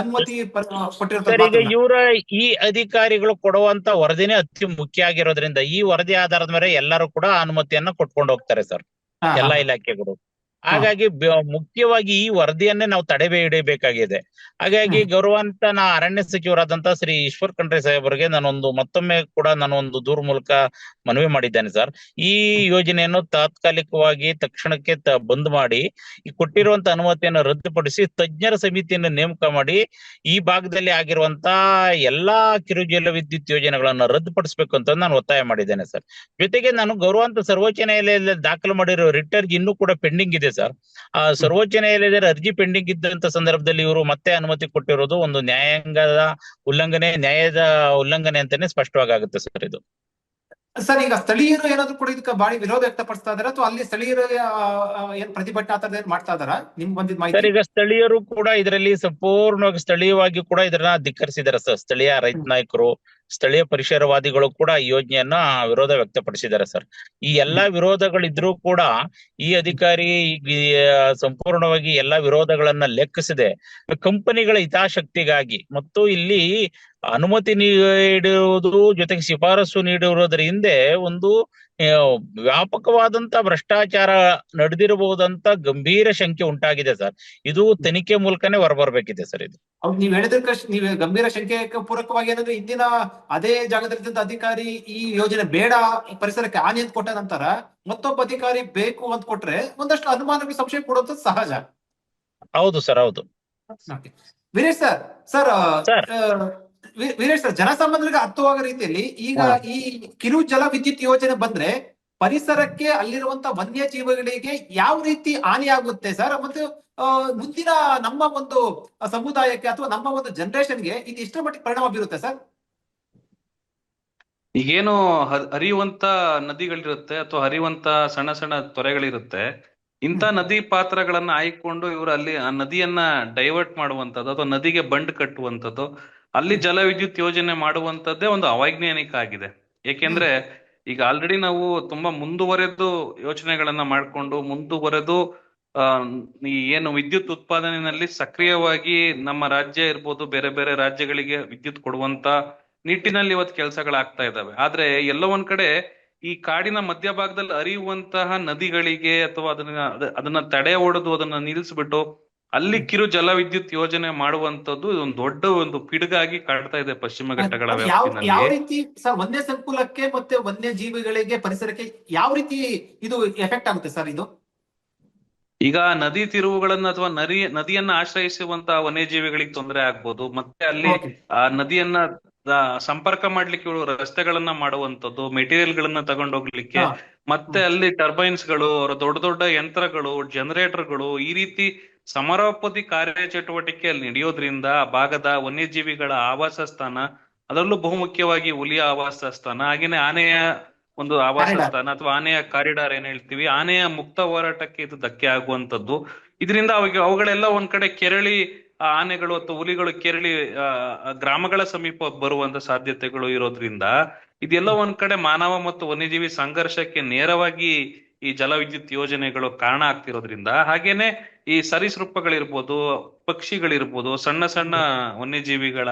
ಅನುಮತಿ ಕೊಟ್ಟಿರ್ತಾರೆ ಇವರ ಈ ಅಧಿಕಾರಿಗಳು ಕೊಡುವಂತ ವರದಿನೇ ಅತಿ ಮುಖ್ಯ ಆಗಿರೋದ್ರಿಂದ ಈ ವರದಿ ಆಧಾರದ ಮೇಲೆ ಎಲ್ಲರೂ ಕೂಡ ಅನುಮತಿಯನ್ನ ಕೊಟ್ಕೊಂಡು ಹೋಗ್ತಾರೆ ಸರ್. ಎಲ್ಲಾ ಇಲಾಖೆಗಳು. ಹಾಗಾಗಿ ಮುಖ್ಯವಾಗಿ ಈ ವರದಿಯನ್ನೇ ನಾವು ತಡೆಬೇ ಹಿಡಿಯಬೇಕಾಗಿದೆ ಹಾಗಾಗಿ. ಗೌರವಾಂತ ನಾ ಅರಣ್ಯ ಸಚಿವರಾದಂತಹ ಶ್ರೀ ಈಶ್ವರ್ ಖಂಡ್ರೆ ಸಾಹೇಬರಿಗೆ ನಾನೊಂದು ಮತ್ತೊಮ್ಮೆ ಕೂಡ ನಾನು ಒಂದು ದೂರು ಮೂಲಕ ಮನವಿ ಮಾಡಿದ್ದೇನೆ ಸರ್. ಈ ಯೋಜನೆಯನ್ನು ತಾತ್ಕಾಲಿಕವಾಗಿ ತಕ್ಷಣಕ್ಕೆ ಬಂದ್ ಮಾಡಿ ಈ ಕೊಟ್ಟಿರುವಂತ ಅನುಮತಿಯನ್ನು ರದ್ದುಪಡಿಸಿ ತಜ್ಞರ ಸಮಿತಿಯನ್ನು ನೇಮಕ ಮಾಡಿ ಈ ಭಾಗದಲ್ಲಿ ಆಗಿರುವಂತ ಎಲ್ಲಾ ಕಿರು ಜಲ ವಿದ್ಯುತ್ ಯೋಜನೆಗಳನ್ನು ರದ್ದುಪಡಿಸಬೇಕು ಅಂತ ನಾನು ಒತ್ತಾಯ ಮಾಡಿದ್ದೇನೆ ಸರ್. ಜೊತೆಗೆ ನಾನು ಗೌರವಾಂತ ಸರ್ವೋಚ್ಚ ನ್ಯಾಯಾಲಯದಲ್ಲಿ ದಾಖಲು ಮಾಡಿರೋ ರಿಟರ್ಜ್ ಇನ್ನೂ ಕೂಡ ಪೆಂಡಿಂಗ್ ಇದೆ ಸರ್. ಆ ಸರ್ವೋಚ್ಚ ನ್ಯಾಯಾಲಯದ ಅರ್ಜಿ ಪೆಂಡಿಂಗ್ ಇದ್ದಂತ ಸಂದರ್ಭದಲ್ಲಿ ಇವರು ಮತ್ತೆ ಅನುಮತಿ ಕೊಟ್ಟಿರೋದು ಒಂದು ನ್ಯಾಯಾಂಗದ ಉಲ್ಲಂಘನೆ ನ್ಯಾಯದ ಉಲ್ಲಂಘನೆ ಅಂತಾನೆ ಸ್ಪಷ್ಟವಾಗಿ ಆಗುತ್ತೆ ಸರ್ ಇದು. ಸರ್ ಈಗ ಸ್ಥಳೀಯರು ಏನಾದ್ರು ಕೂಡ ಇದಕ್ಕೆ ಬಾಳಿ ವಿರೋಧ ವ್ಯಕ್ತಪಡಿಸ್ತಾ ಇದಾರೆ ಅಥವಾ ಅಲ್ಲಿ ಸ್ಥಳೀಯರು ಏನ್ ಪ್ರತಿಭಟನೆ ಆ ಥರದ್ದು ಏನ್ ಮಾಡ್ತಾ ಇದಾರ? ನಿಮ್ಗೆ ಬಂದಿದ್ ಸರ್ ಮಾಹಿತಿ ಈಗ ಸ್ಥಳೀಯರು ಕೂಡ ಇದರಲ್ಲಿ ಸಂಪೂರ್ಣವಾಗಿ ಸ್ಥಳೀಯವಾಗಿ ಕೂಡ ಇದನ್ನ ಧಿಕ್ಕರಿಸಿದಾರೆ ಸರ್. ಸ್ಥಳೀಯ ರೈತ ನಾಯಕರು ಸ್ಥಳೀಯ ಪರಿಸರವಾದಿಗಳು ಕೂಡ ಈ ಯೋಜನೆಯನ್ನ ವಿರೋಧ ವ್ಯಕ್ತಪಡಿಸಿದ್ದಾರೆ ಸರ್. ಈ ಎಲ್ಲಾ ವಿರೋಧಗಳಿದ್ರೂ ಕೂಡ ಈ ಅಧಿಕಾರಿ ಸಂಪೂರ್ಣವಾಗಿ ಎಲ್ಲಾ ವಿರೋಧಗಳನ್ನ ಲೆಕ್ಕಿಸದೆ. ಕಂಪನಿಗಳ ಹಿತಾಸಕ್ತಿಗಾಗಿ ಮತ್ತು ಇಲ್ಲಿ ಅನುಮತಿ ನೀಡುವುದು ಜೊತೆಗೆ ಶಿಫಾರಸು ನೀಡಿರುವುದರ ಹಿಂದೆ ಒಂದು ವ್ಯಾಪಕವಾದಂತ ಭ್ರಷ್ಟಾಚಾರ ನಡೆದಿರಬಹುದಂತ ಗಂಭೀರ ಶಂಕೆ ಉಂಟಾಗಿದೆ ಸರ್ ಇದು ತನಿಖೆ ಮೂಲಕನೇ ಹೊರಬರ್ಬೇಕಿದೆ ಸರ್ ಇದು ನೀವ್ ಹೇಳಿದಕ್ಕೆ ನೀವು ಗಂಭೀರ ಶಂಕೆ ಪೂರಕವಾಗಿ ಏನಂದ್ರೆ ಇಂದಿನ ಅದೇ ಜಾಗದಲ್ಲಿದ್ದಂತ ಅಧಿಕಾರಿ ಈ ಯೋಜನೆ ಬೇಡ ಪರಿಸರಕ್ಕೆ ಹಾನಿ ಅಂತ ಕೊಟ್ಟ ನಂತರ ಮತ್ತೊಬ್ಬ ಅಧಿಕಾರಿ ಬೇಕು ಅಂತ ಕೊಟ್ರೆ ಒಂದಷ್ಟು ಅನುಮಾನಕ್ಕೆ ಸಂಶಯ ಕೊಡುವಂತ ಸಹಜ ಹೌದು ಸರ್ ಹೌದು. Veeresh sir sir. Veeresh sir ಜನಸಾಮಾನ್ಯರಿಗೆ ಅರ್ಥವಾಗೋ ರೀತಿಯಲ್ಲಿ ಈಗ ಈ ಕಿರು ಜಲ ವಿದ್ಯುತ್ ಯೋಜನೆ ಬಂದ್ರೆ ಪರಿಸರಕ್ಕೆ ಅಲ್ಲಿರುವಂತ ವನ್ಯ ಜೀವಿಗಳಿಗೆ ಯಾವ ರೀತಿ ಹಾನಿ ಆಗುತ್ತೆ ಸರ್? ಮತ್ತು ಮುಂದಿನ ನಮ್ಮ ಒಂದು ಸಮುದಾಯಕ್ಕೆ ಅಥವಾ ನಮ್ಮ ಒಂದು ಜನರೇಷನ್ಗೆ ಇದು ಎಷ್ಟರ ಮಟ್ಟಿಗೆ ಪರಿಣಾಮ ಬೀರುತ್ತೆ ಸರ್? ಈಗೇನು ಹರಿಯುವಂತ ನದಿಗಳಿರುತ್ತೆ ಅಥವಾ ಹರಿಯುವಂತ ಸಣ್ಣ ಸಣ್ಣ ತೊರೆಗಳಿರುತ್ತೆ. ಇಂಥ ನದಿ ಪಾತ್ರಗಳನ್ನ ಆಯ್ಕೊಂಡು ಇವರು ಅಲ್ಲಿ ಆ ನದಿಯನ್ನ ಡೈವರ್ಟ್ ಮಾಡುವಂತದ್ದು ಅಥವಾ ನದಿಗೆ ಬಂಡ್ ಕಟ್ಟುವಂಥದ್ದು ಅಲ್ಲಿ ಜಲವಿದ್ಯುತ್ ಯೋಜನೆ ಮಾಡುವಂತದ್ದೇ ಒಂದು ಅವೈಜ್ಞಾನಿಕ ಆಗಿದೆ ಏಕೆಂದ್ರೆ ಈಗ ಆಲ್ರೆಡಿ ನಾವು ತುಂಬಾ ಮುಂದುವರೆದು ಯೋಚನೆಗಳನ್ನ ಮಾಡ್ಕೊಂಡು ಮುಂದುವರೆದು ಏನು ವಿದ್ಯುತ್ ಉತ್ಪಾದನೆಯಲ್ಲಿ ಸಕ್ರಿಯವಾಗಿ ನಮ್ಮ ರಾಜ್ಯ ಇರ್ಬೋದು ಬೇರೆ ಬೇರೆ ರಾಜ್ಯಗಳಿಗೆ ವಿದ್ಯುತ್ ಕೊಡುವಂತ ನಿಟ್ಟಿನಲ್ಲಿ ಇವತ್ತು ಕೆಲಸಗಳಾಗ್ತಾ ಇದ್ದಾವೆ. ಆದ್ರೆ ಎಲ್ಲೋ ಒಂದ್ ಕಡೆ ಈ ಕಾಡಿನ ಮಧ್ಯಭಾಗದಲ್ಲಿ ಹರಿಯುವಂತಹ ನದಿಗಳಿಗೆ ಅಥವಾ ಅದನ್ನ ಅದನ್ನ ತಡೆ ಒಡೆದು ಅದನ್ನ ನಿಲ್ಲಿಸ್ಬಿಟ್ಟು ಅಲ್ಲಿ ಕಿರು ಜಲವಿದ್ಯುತ್ ಯೋಜನೆ ಮಾಡುವಂತದ್ದು ಇದೊಂದು ದೊಡ್ಡ ಒಂದು ಪಿಡುಗಾಗಿ ಕಾಡ್ತಾ ಇದೆ ಪಶ್ಚಿಮ ಘಟ್ಟಗಳ ಯಾವ ರೀತಿ ಸರ್ ಸಂಕುಲಕ್ಕೆ ಮತ್ತೆ ವನ್ಯ ಜೀವಿಗಳಿಗೆ ಪರಿಸರಕ್ಕೆ ಯಾವ ರೀತಿ ಇದು ಎಫೆಕ್ಟ್ ಆಗುತ್ತೆ ಸರ್ ಇದು? ಈಗ ನದಿ ತಿರುವುಗಳನ್ನ ಅಥವಾ ನದಿ ನದಿಯನ್ನ ಆಶ್ರಯಿಸುವಂತಹ ವನ್ಯಜೀವಿಗಳಿಗೆ ತೊಂದರೆ ಆಗ್ಬೋದು. ಮತ್ತೆ ಅಲ್ಲಿ ಆ ನದಿಯನ್ನ ಸಂಪರ್ಕ ಮಾಡ್ಲಿಕ್ಕೆ ಇವ್ರು ರಸ್ತೆಗಳನ್ನ ಮಾಡುವಂತದ್ದು ಮೆಟೀರಿಯಲ್ ಗಳನ್ನ ತಗೊಂಡೋಗ್ಲಿಕ್ಕೆ. ಮತ್ತೆ ಅಲ್ಲಿ ಟರ್ಬೈನ್ಸ್ಗಳು ಅವರ ದೊಡ್ಡ ದೊಡ್ಡ ಯಂತ್ರಗಳು ಜನರೇಟರ್ಗಳು ಈ ರೀತಿ ಸಮರೋಪತಿ ಕಾರ್ಯಚಟುವಟಿಕೆ ಅಲ್ಲಿ ನಡೆಯೋದ್ರಿಂದ ಆ ಭಾಗದ ವನ್ಯಜೀವಿಗಳ ಆವಾಸ ಸ್ಥಾನ ಅದರಲ್ಲೂ ಬಹುಮುಖ್ಯವಾಗಿ ಹುಲಿಯ ಆವಾಸ ಸ್ಥಾನ ಹಾಗೇನೆ ಆನೆಯ ಒಂದು ಆವಾಸ ಸ್ಥಾನ ಅಥವಾ ಆನೆಯ ಕಾರಿಡಾರ್ ಏನ್ ಹೇಳ್ತೀವಿ ಆನೆಯ ಮುಕ್ತ ಹೋರಾಟಕ್ಕೆ ಇದು ಧಕ್ಕೆ ಆಗುವಂತದ್ದು ಇದರಿಂದ ಅವಾಗ ಅವುಗಳೆಲ್ಲ ಒಂದ್ ಕಡೆ ಕೆರಳಿ ಆ ಆನೆಗಳು ಅಥವಾ ಹುಲಿಗಳು ಕೆರಳಿ ಗ್ರಾಮಗಳ ಸಮೀಪ ಬರುವಂತ ಸಾಧ್ಯತೆಗಳು ಇರೋದ್ರಿಂದ ಇದೆಲ್ಲ ಒಂದ್ ಕಡೆ ಮಾನವ ಮತ್ತು ವನ್ಯಜೀವಿ ಸಂಘರ್ಷಕ್ಕೆ ನೇರವಾಗಿ ಈ ಜಲವಿದ್ಯುತ್ ಯೋಜನೆಗಳು ಕಾರಣ ಆಗ್ತಿರೋದ್ರಿಂದ, ಹಾಗೇನೆ ಈ ಸರೀಸೃಪಗಳಿರ್ಬೋದು, ಪಕ್ಷಿಗಳಿರ್ಬೋದು, ಸಣ್ಣ ಸಣ್ಣ ವನ್ಯಜೀವಿಗಳ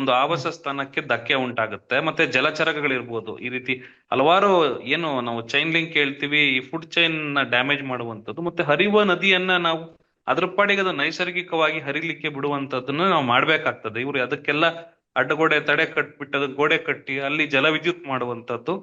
ಒಂದು ಆವಾಸ ಸ್ಥಾನಕ್ಕೆ ಧಕ್ಕೆ ಉಂಟಾಗುತ್ತೆ. ಮತ್ತೆ ಜಲಚರಗಳಿರ್ಬೋದು. ಈ ರೀತಿ ಹಲವಾರು ಏನು ನಾವು ಚೈನ್ ಲಿಂಕ್ ಹೇಳ್ತೀವಿ, ಈ ಫುಡ್ ಚೈನ್ನ ಡ್ಯಾಮೇಜ್ ಮಾಡುವಂತದ್ದು ಮತ್ತೆ ಹರಿಯುವ ನದಿಯನ್ನ ನಾವು ಅದ್ರ ಪಾಡಿಗೆ ಅದು ನೈಸರ್ಗಿಕವಾಗಿ ಹರಿಲಿಕ್ಕೆ ಬಿಡುವಂತದ್ದನ್ನ ನಾವು ಮಾಡ್ಬೇಕಾಗ್ತದೆ. ಇವ್ರು ಅದಕ್ಕೆಲ್ಲ ಅಡ್ಡಗೋಡೆ, ತಡೆ ಕಟ್ಬಿಟ್ಟು ಗೋಡೆ ಕಟ್ಟಿ ಅಲ್ಲಿ ಜಲವಿದ್ಯುತ್ ಮಾಡುವಂತದ್ದು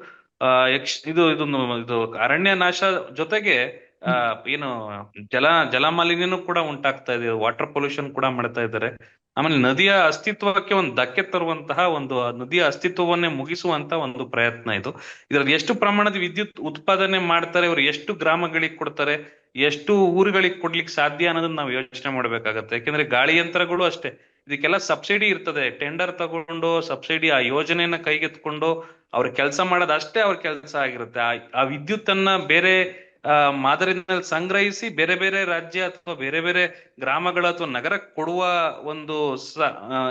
ಯಕ್ಷ ಇದು, ಇದೊಂದು ಇದು ಅರಣ್ಯ ನಾಶ ಜೊತೆಗೆ, ಆ, ಏನು ಜಲ ಜಲ ಮಾಲಿನ್ಯನೂ ಕೂಡ ಉಂಟಾಗ್ತಾ ಇದೆ ವಾಟರ್ ಪೊಲ್ಯೂಷನ್ ಕೂಡ ಮಾಡ್ತಾ ಇದ್ದಾರೆ. ಆಮೇಲೆ ನದಿಯ ಅಸ್ತಿತ್ವಕ್ಕೆ ಒಂದು ಧಕ್ಕೆ ತರುವಂತಹ ಒಂದು, ನದಿಯ ಅಸ್ತಿತ್ವವನ್ನೇ ಮುಗಿಸುವಂತ ಒಂದು ಪ್ರಯತ್ನ ಇದು. ಇದ್ರಲ್ಲಿ ಎಷ್ಟು ಪ್ರಮಾಣದ ವಿದ್ಯುತ್ ಉತ್ಪಾದನೆ ಮಾಡ್ತಾರೆ ಇವರು ಎಷ್ಟು ಗ್ರಾಮಗಳಿಗೆ ಕೊಡ್ತಾರೆ, ಎಷ್ಟು ಊರುಗಳಿಗೆ ಕೊಡ್ಲಿಕ್ಕೆ ಸಾಧ್ಯ ಅನ್ನೋದನ್ನ ನಾವು ಯೋಚನೆ ಮಾಡ್ಬೇಕಾಗತ್ತೆ. ಯಾಕೆಂದ್ರೆ ಗಾಳಿ ಯಂತ್ರಗಳು ಅಷ್ಟೇ. ಇದಕ್ಕೆಲ್ಲ ಸಬ್ಸಿಡಿ ಇರ್ತದೆ. ಟೆಂಡರ್ ತಗೊಂಡು ಸಬ್ಸಿಡಿ ಆ ಯೋಜನೆಯನ್ನ ಕೈಗೆತ್ಕೊಂಡು ಅವ್ರ ಕೆಲಸ ಮಾಡೋದಷ್ಟೇ ಅವ್ರ ಕೆಲಸ ಆಗಿರುತ್ತೆ. ಆ ವಿದ್ಯುತ್ ಅನ್ನ ಬೇರೆ, ಆ, ಮಾದರಿನಲ್ಲಿ ಸಂಗ್ರಹಿಸಿ ಬೇರೆ ಬೇರೆ ರಾಜ್ಯ ಅಥವಾ ಬೇರೆ ಬೇರೆ ಗ್ರಾಮಗಳ ಅಥವಾ ನಗರ ಕೊಡುವ ಒಂದು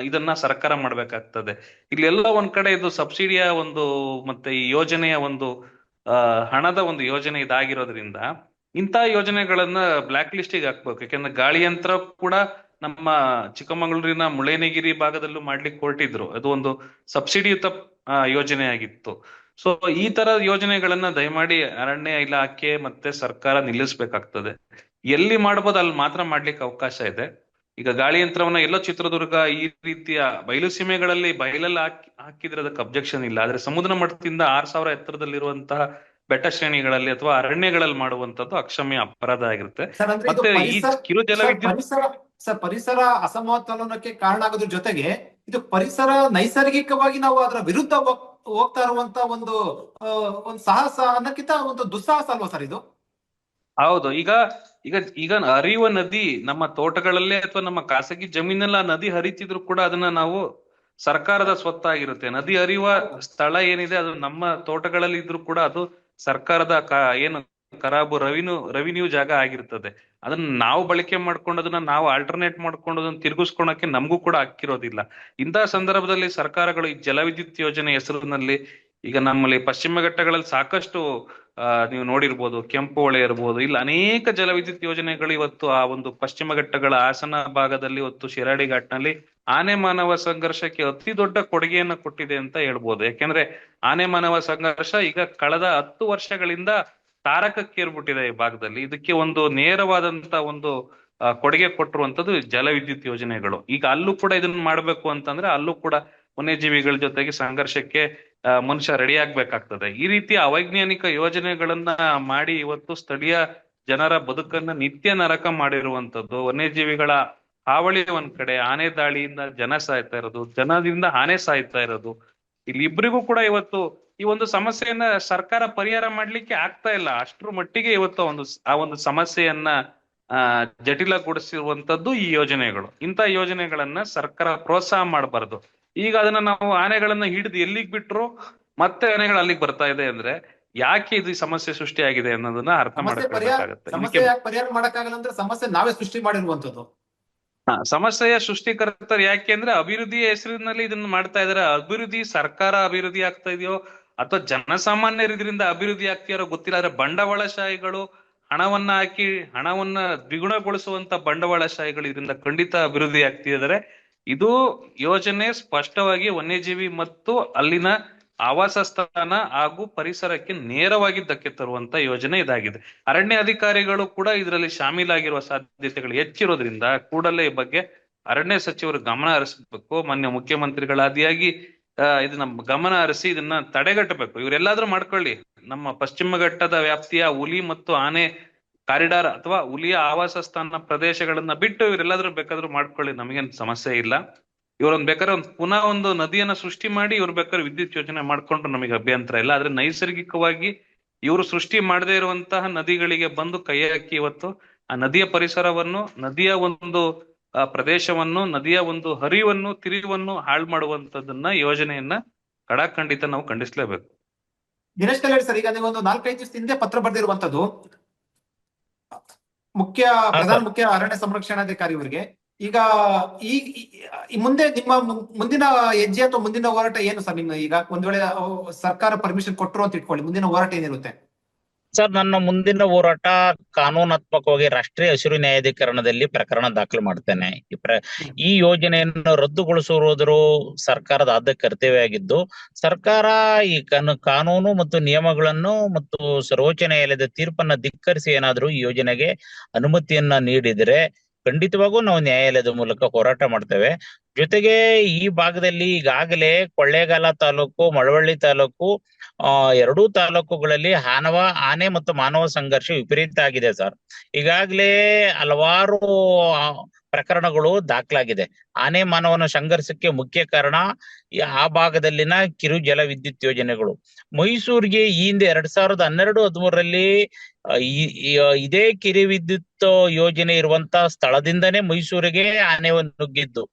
ಇದನ್ನ ಸರ್ಕಾರ ಮಾಡ್ಬೇಕಾಗ್ತದೆ. ಇಲ್ಲೆಲ್ಲ ಒಂದ್ ಕಡೆ ಇದು ಸಬ್ಸಿಡಿಯ ಒಂದು ಮತ್ತೆ ಈ ಯೋಜನೆಯ ಒಂದು ಹಣದ ಒಂದು ಯೋಜನೆ ಇದಾಗಿರೋದ್ರಿಂದ ಇಂತಹ ಯೋಜನೆಗಳನ್ನ ಬ್ಲಾಕ್ ಲಿಸ್ಟಿಗೆ ಹಾಕ್ಬೇಕು. ಯಾಕಂದ್ರೆ ಗಾಳಿ ಯಂತ್ರ ಕೂಡ ನಮ್ಮ ಚಿಕ್ಕಮಗಳೂರಿನ ಮುಳೇನಗಿರಿ ಭಾಗದಲ್ಲೂ ಮಾಡ್ಲಿಕ್ಕೆ ಹೊರಟಿದ್ರು. ಅದು ಒಂದು ಸಬ್ಸಿಡಿಯುತ ಯೋಜನೆ ಆಗಿತ್ತು. ಸೊ ಈ ತರ ಯೋಜನೆಗಳನ್ನ ದಯಮಾಡಿ ಅರಣ್ಯ ಇಲಾಖೆ ಮತ್ತೆ ಸರ್ಕಾರ ನಿಲ್ಲಿಸ್ಬೇಕಾಗ್ತದೆ. ಎಲ್ಲಿ ಮಾಡ್ಬೋದು ಅಲ್ಲಿ ಮಾತ್ರ ಮಾಡ್ಲಿಕ್ಕೆ ಅವಕಾಶ ಇದೆ. ಈಗ ಗಾಳಿ ಯಂತ್ರವನ್ನ ಎಲ್ಲೋ ಚಿತ್ರದುರ್ಗ ಈ ರೀತಿಯ ಬಯಲು ಸೀಮೆಗಳಲ್ಲಿ ಬಯಲಲ್ಲಿ ಹಾಕಿ, ಹಾಕಿದ್ರೆ ಅದಕ್ಕೆ ಅಬ್ಜೆಕ್ಷನ್ ಇಲ್ಲ. ಆದ್ರೆ ಸಮುದ್ರ ಮಟ್ಟದಿಂದ ಆರ್ ಸಾವಿರ ಎತ್ತರದಲ್ಲಿರುವಂತಹ ಬೆಟ್ಟ ಶ್ರೇಣಿಗಳಲ್ಲಿ ಅಥವಾ ಅರಣ್ಯಗಳಲ್ಲಿ ಮಾಡುವಂತದ್ದು ಅಕ್ಷಮ್ಯ ಅಪರಾಧ ಆಗಿರುತ್ತೆ. ಮತ್ತೆ ಈ ಕಿರು ಜಲವಿದ್ಯುತ್ ಪರಿಸರ ಸರ್ ಪರಿಸರ ಅಸಮತೋಲನಕ್ಕೆ ಕಾರಣ ಆಗೋದ್ರ ಜೊತೆಗೆ ಇದು ಪರಿಸರ ನೈಸರ್ಗಿಕವಾಗಿ ನಾವು ಅದರ ವಿರುದ್ಧ ಹೋಗ್ತಾ ಇರುವಂತ ಒಂದು ಒಂದು ಸಾಹಸ ಅನ್ನಕ್ಕಿಂತ ಒಂದು ದುಸ್ಸಾಹಸ ಅಲ್ವಾ ಸರ್ ಇದು? ಹೌದು. ಈಗ ಈಗ ಈಗ ಹರಿಯುವ ನದಿ ನಮ್ಮ ತೋಟಗಳಲ್ಲೇ ಅಥವಾ ನಮ್ಮ ಖಾಸಗಿ ಜಮೀನಲ್ಲಿ ಆ ನದಿ ಹರಿತಿದ್ರು ಕೂಡ ಅದನ್ನ ನಾವು ಸರ್ಕಾರದ ಸ್ವತ್ತಾಗಿರುತ್ತೆ. ನದಿ ಹರಿಯುವ ಸ್ಥಳ ಏನಿದೆ ಅದು ನಮ್ಮ ತೋಟಗಳಲ್ಲಿ ಇದ್ರೂ ಕೂಡ ಅದು ಸರ್ಕಾರದ ಕ, ಏನು ಖರಾಬು ರೆವಿನ್ಯೂ ರೆವಿನ್ಯೂ ಜಾಗ ಆಗಿರ್ತದೆ. ಅದನ್ನ ನಾವು ಬಳಕೆ ಮಾಡ್ಕೊಂಡದನ್ನ ನಾವು ಆಲ್ಟರ್ನೇಟ್ ಮಾಡ್ಕೊಂಡು ಅದನ್ನ ತಿರುಗಿಸ್ಕೊಳಕ್ಕೆ ನಮಗೂ ಕೂಡ ಅಕ್ಕಿರೋದಿಲ್ಲ ಇಂತಹ ಸಂದರ್ಭದಲ್ಲಿ ಸರ್ಕಾರಗಳು ಈ ಜಲವಿದ್ಯುತ್ ಯೋಜನೆ ಹೆಸರಿನಲ್ಲಿ, ಈಗ ನಮ್ಮಲ್ಲಿ ಪಶ್ಚಿಮ ಘಟ್ಟಗಳಲ್ಲಿ ಸಾಕಷ್ಟು ನೀವು ನೋಡಿರ್ಬೋದು, ಕೆಂಪು ಹೊಳೆ ಇರ್ಬೋದು, ಇಲ್ಲಿ ಅನೇಕ ಜಲವಿದ್ಯುತ್ ಯೋಜನೆಗಳು ಇವತ್ತು ಆ ಒಂದು ಪಶ್ಚಿಮ ಘಟ್ಟಗಳ ಹಾಸನ ಭಾಗದಲ್ಲಿ ಇವತ್ತು ಶಿರಾಡಿ ಘಾಟ್ನಲ್ಲಿ ಆನೆ ಮಾನವ ಸಂಘರ್ಷಕ್ಕೆ ಅತಿ ದೊಡ್ಡ ಕೊಡುಗೆಯನ್ನು ಕೊಟ್ಟಿದೆ ಅಂತ ಹೇಳ್ಬೋದು. ಯಾಕೆಂದ್ರೆ ಆನೆ ಮಾನವ ಸಂಘರ್ಷ ಈಗ ಕಳೆದ ಹತ್ತು ವರ್ಷಗಳಿಂದ ತಾರಕಕ್ಕೇರ್ಬಿಟ್ಟಿದೆ ಈ ಭಾಗದಲ್ಲಿ. ಇದಕ್ಕೆ ಒಂದು ನೇರವಾದಂತ ಒಂದು ಕೊಡುಗೆ ಕೊಟ್ಟಿರುವಂತದ್ದು ಜಲವಿದ್ಯುತ್ ಯೋಜನೆಗಳು. ಈಗ ಅಲ್ಲೂ ಕೂಡ ಇದನ್ನ ಮಾಡ್ಬೇಕು ಅಂತಂದ್ರೆ ಅಲ್ಲೂ ಕೂಡ ವನ್ಯಜೀವಿಗಳ ಜೊತೆಗೆ ಸಂಘರ್ಷಕ್ಕೆ ಮನುಷ್ಯ ರೆಡಿ ಆಗ್ಬೇಕಾಗ್ತದೆ. ಈ ರೀತಿ ಅವೈಜ್ಞಾನಿಕ ಯೋಜನೆಗಳನ್ನ ಮಾಡಿ ಇವತ್ತು ಸ್ಥಳೀಯ ಜನರ ಬದುಕನ್ನ ನಿತ್ಯ ನರಕ ಮಾಡಿರುವಂತದ್ದು ವನ್ಯಜೀವಿಗಳ ಹಾವಳಿ ಒಂದ್ ಕಡೆ ಆನೆ ದಾಳಿಯಿಂದ ಜನ ಸಾಯ್ತಾ ಇರೋದು ಜನದಿಂದ ಆನೆ ಸಾಯ್ತಾ ಇರೋದು. ಇಲ್ಲಿ ಇಬ್ಬರಿಗೂ ಕೂಡ ಇವತ್ತು ಈ ಒಂದು ಸಮಸ್ಯೆಯನ್ನ ಸರ್ಕಾರ ಪರಿಹಾರ ಮಾಡ್ಲಿಕ್ಕೆ ಆಗ್ತಾ ಇಲ್ಲ. ಅಷ್ಟ್ರ ಮಟ್ಟಿಗೆ ಇವತ್ತು ಒಂದು ಆ ಒಂದು ಸಮಸ್ಯೆಯನ್ನ ಆ ಜಟಿಲಗೊಳಿಸಿರುವಂತದ್ದು ಈ ಯೋಜನೆಗಳು. ಇಂತ ಯೋಜನೆಗಳನ್ನ ಸರ್ಕಾರ ಪ್ರೋತ್ಸಾಹ ಮಾಡಬಾರದು. ಈಗ ಅದನ್ನ ನಾವು ಆನೆಗಳನ್ನ ಹಿಡಿದು ಎಲ್ಲಿಗ್ ಬಿಟ್ರು ಮತ್ತೆ ಆನೆಗಳು ಅಲ್ಲಿಗೆ ಬರ್ತಾ ಇದೆ ಅಂದ್ರೆ ಯಾಕೆ ಇದು ಸಮಸ್ಯೆ ಸೃಷ್ಟಿಯಾಗಿದೆ ಅನ್ನೋದನ್ನ ಅರ್ಥ ಪರಿಹಾರ ಸಮಸ್ಯೆ ನಾವೇ ಸೃಷ್ಟಿ ಮಾಡಿರುವಂತದ್ದು ಸಮಸ್ಯೆಯ ಸೃಷ್ಟಿಕರ್ತರು ಯಾಕೆ ಅಂದ್ರೆ ಅಭಿವೃದ್ಧಿಯ ಹೆಸರಿನಲ್ಲಿ ಇದನ್ನ ಮಾಡ್ತಾ ಇದಾರೆ ಅಭಿವೃದ್ಧಿ ಸರ್ಕಾರ ಅಭಿವೃದ್ಧಿ ಆಗ್ತಾ ಇದೆಯೋ ಅಥವಾ ಜನಸಾಮಾನ್ಯರು ಇದರಿಂದ ಅಭಿವೃದ್ಧಿ ಆಗ್ತಿಯಾರೋ ಗೊತ್ತಿಲ್ಲ. ಆದ್ರೆ ಬಂಡವಾಳಶಾಹಿಗಳು ಹಣವನ್ನ ಹಾಕಿ, ಹಣವನ್ನ ದ್ವಿಗುಣಗೊಳಿಸುವಂತ ಬಂಡವಾಳಶಾಹಿಗಳು ಇದರಿಂದ ಖಂಡಿತ ಅಭಿವೃದ್ಧಿ ಆಗ್ತಿದ್ದಾರೆ. ಇದು ಯೋಜನೆ ಸ್ಪಷ್ಟವಾಗಿ ವನ್ಯಜೀವಿ ಮತ್ತು ಅಲ್ಲಿನ ಆವಾಸ ಸ್ಥಾನ ಹಾಗೂ ಪರಿಸರಕ್ಕೆ ನೇರವಾಗಿ ಧಕ್ಕೆ ತರುವಂತ ಯೋಜನೆ ಇದಾಗಿದೆ. ಅರಣ್ಯ ಅಧಿಕಾರಿಗಳು ಕೂಡ ಇದರಲ್ಲಿ ಶಾಮೀಲಾಗಿರುವ ಸಾಧ್ಯತೆಗಳು ಹೆಚ್ಚಿರೋದ್ರಿಂದ ಕೂಡಲೇ ಈ ಬಗ್ಗೆ ಅರಣ್ಯ ಸಚಿವರು ಗಮನ ಹರಿಸಬೇಕು. ಮಾನ್ಯ ಮುಖ್ಯಮಂತ್ರಿಗಳಾದಿಯಾಗಿ ಇದನ್ನ ಗಮನ ಹರಿಸಿ ಇದನ್ನ ತಡೆಗಟ್ಟಬೇಕು. ಇವರೆಲ್ಲಾದ್ರೂ ಮಾಡ್ಕೊಳ್ಳಿ. ನಮ್ಮ ಪಶ್ಚಿಮ ಘಟ್ಟದ ವ್ಯಾಪ್ತಿಯ ಹುಲಿ ಮತ್ತು ಆನೆ ಕಾರಿಡಾರ್ ಅಥವಾ ಹುಲಿಯ ಆವಾಸ ಸ್ಥಾನ ಪ್ರದೇಶಗಳನ್ನ ಬಿಟ್ಟು ಇವರೆಲ್ಲಾದ್ರೂ ಬೇಕಾದ್ರೂ ಮಾಡ್ಕೊಳ್ಳಿ. ನಮಗೇನ್ ಸಮಸ್ಯೆ ಇಲ್ಲ. ಇವರೊಂದ್ ಬೇಕಾದ್ರೆ ಒಂದು ಪುನಃ ಒಂದು ನದಿಯನ್ನ ಸೃಷ್ಟಿ ಮಾಡಿ ಇವ್ರು ಬೇಕಾದ್ರೆ ವಿದ್ಯುತ್ ಯೋಜನೆ ಮಾಡ್ಕೊಂಡ್ರು ನಮಗೆ ಅಭ್ಯಂತರ ಇಲ್ಲ. ಆದ್ರೆ ನೈಸರ್ಗಿಕವಾಗಿ ಇವರು ಸೃಷ್ಟಿ ಮಾಡದೇ ಇರುವಂತಹ ನದಿಗಳಿಗೆ ಬಂದು ಕೈ ಹಾಕಿ ಇವತ್ತು ಆ ನದಿಯ ಪರಿಸರವನ್ನು ನದಿಯ ಒಂದು ಪ್ರದೇಶವನ್ನು ನದಿಯ ಒಂದು ಹರಿವನ್ನು ತಿರಿವನ್ನು ಹಾಳು ಮಾಡುವಂತದನ್ನ ಯೋಜನೆಯನ್ನ ಕಡಾಖಂಡಿತ ನಾವು ಖಂಡಿಸಲೇಬೇಕು. ದಿನೇಶ್ ಕಲ್ಯಾಣ್ ಸರ್ ಈಗ ನೀವು ಒಂದು ನಾಲ್ಕೈದು ದಿವಸ ಹಿಂದೆ ಪತ್ರ ಬರೆದಿರುವಂತದ್ದು ಮುಖ್ಯ ಪ್ರಧಾನ. ಮುಖ್ಯ ಅರಣ್ಯ ಸಂರಕ್ಷಣಾಧಿಕಾರಿ ಅವರಿಗೆ ಈಗ ಈ ಮುಂದೆ ನಿಮ್ಮ ಮುಂದಿನ ಹೆಜ್ಜೆ ಅಥವಾ ಮುಂದಿನ ಹೋರಾಟ ಏನು ಸರ್ ನಿಮ್ಮ ಈಗ ಒಂದ್ ವೇಳೆ ಸರ್ಕಾರ ಪರ್ಮಿಷನ್ ಕೊಟ್ಟರು ಅಂತ ಇಟ್ಕೊಳ್ಳಿ. ಮುಂದಿನ ಹೋರಾಟ ಏನಿರುತ್ತೆ? ಸರ್, ನನ್ನ ಮುಂದಿನ ಹೋರಾಟ ಕಾನೂನಾತ್ಮಕವಾಗಿ ರಾಷ್ಟ್ರೀಯ ಹಸಿರು ನ್ಯಾಯಾಧಿಕರಣದಲ್ಲಿ ಪ್ರಕರಣ ದಾಖಲು ಮಾಡ್ತೇನೆ. ಈ ಯೋಜನೆಯನ್ನು ರದ್ದುಗೊಳಿಸಿರುವುದರು ಸರ್ಕಾರದ ಆದ್ಯ ಕರ್ತವ್ಯ ಆಗಿದ್ದು, ಸರ್ಕಾರ ಈ ಕಾನು, ಕಾನೂನು ಮತ್ತು ನಿಯಮಗಳನ್ನು ಮತ್ತು ಸರ್ವೋಚ್ಚ ನ್ಯಾಯಾಲಯದ ತೀರ್ಪನ್ನ ಧಿಕ್ಕರಿಸಿ ಏನಾದರೂ ಈ ಯೋಜನೆಗೆ ಅನುಮತಿಯನ್ನ ನೀಡಿದರೆ ಖಂಡಿತವಾಗೂ ನಾವು ನ್ಯಾಯಾಲಯದ ಮೂಲಕ ಹೋರಾಟ ಮಾಡ್ತೇವೆ. ಜೊತೆಗೆ ಈ ಭಾಗದಲ್ಲಿ ಈಗಾಗಲೇ ಕೊಳ್ಳೇಗಾಲ ತಾಲೂಕು, ಮಳವಳ್ಳಿ ತಾಲೂಕು, ಆ, ಎರಡೂ ತಾಲೂಕುಗಳಲ್ಲಿ ಹಾನವ ಆನೆ ಮತ್ತು ಮಾನವ ಸಂಘರ್ಷ ವಿಪರೀತ ಆಗಿದೆ ಸರ್. ಈಗಾಗಲೇ ಹಲವಾರು ಪ್ರಕರಣಗಳು ದಾಖಲಾಗಿದೆ. ಆನೆ ಮಾನವನ ಸಂಘರ್ಷಕ್ಕೆ ಮುಖ್ಯ ಕಾರಣ ಆ ಭಾಗದಲ್ಲಿನ ಕಿರು ಜಲ ವಿದ್ಯುತ್ ಯೋಜನೆಗಳು. ಮೈಸೂರಿಗೆ ಈ ಹಿಂದೆ ಎರಡ್ ಸಾವಿರದ ಹನ್ನೆರಡು ಹದಿಮೂರರಲ್ಲಿ ಇದೇ ಕಿರಿ ವಿದ್ಯುತ್ ಯೋಜನೆ ಇರುವಂತ ಸ್ಥಳದಿಂದನೇ ಮೈಸೂರಿಗೆ ಆನೆ ನುಗ್ಗಿದ್ದು.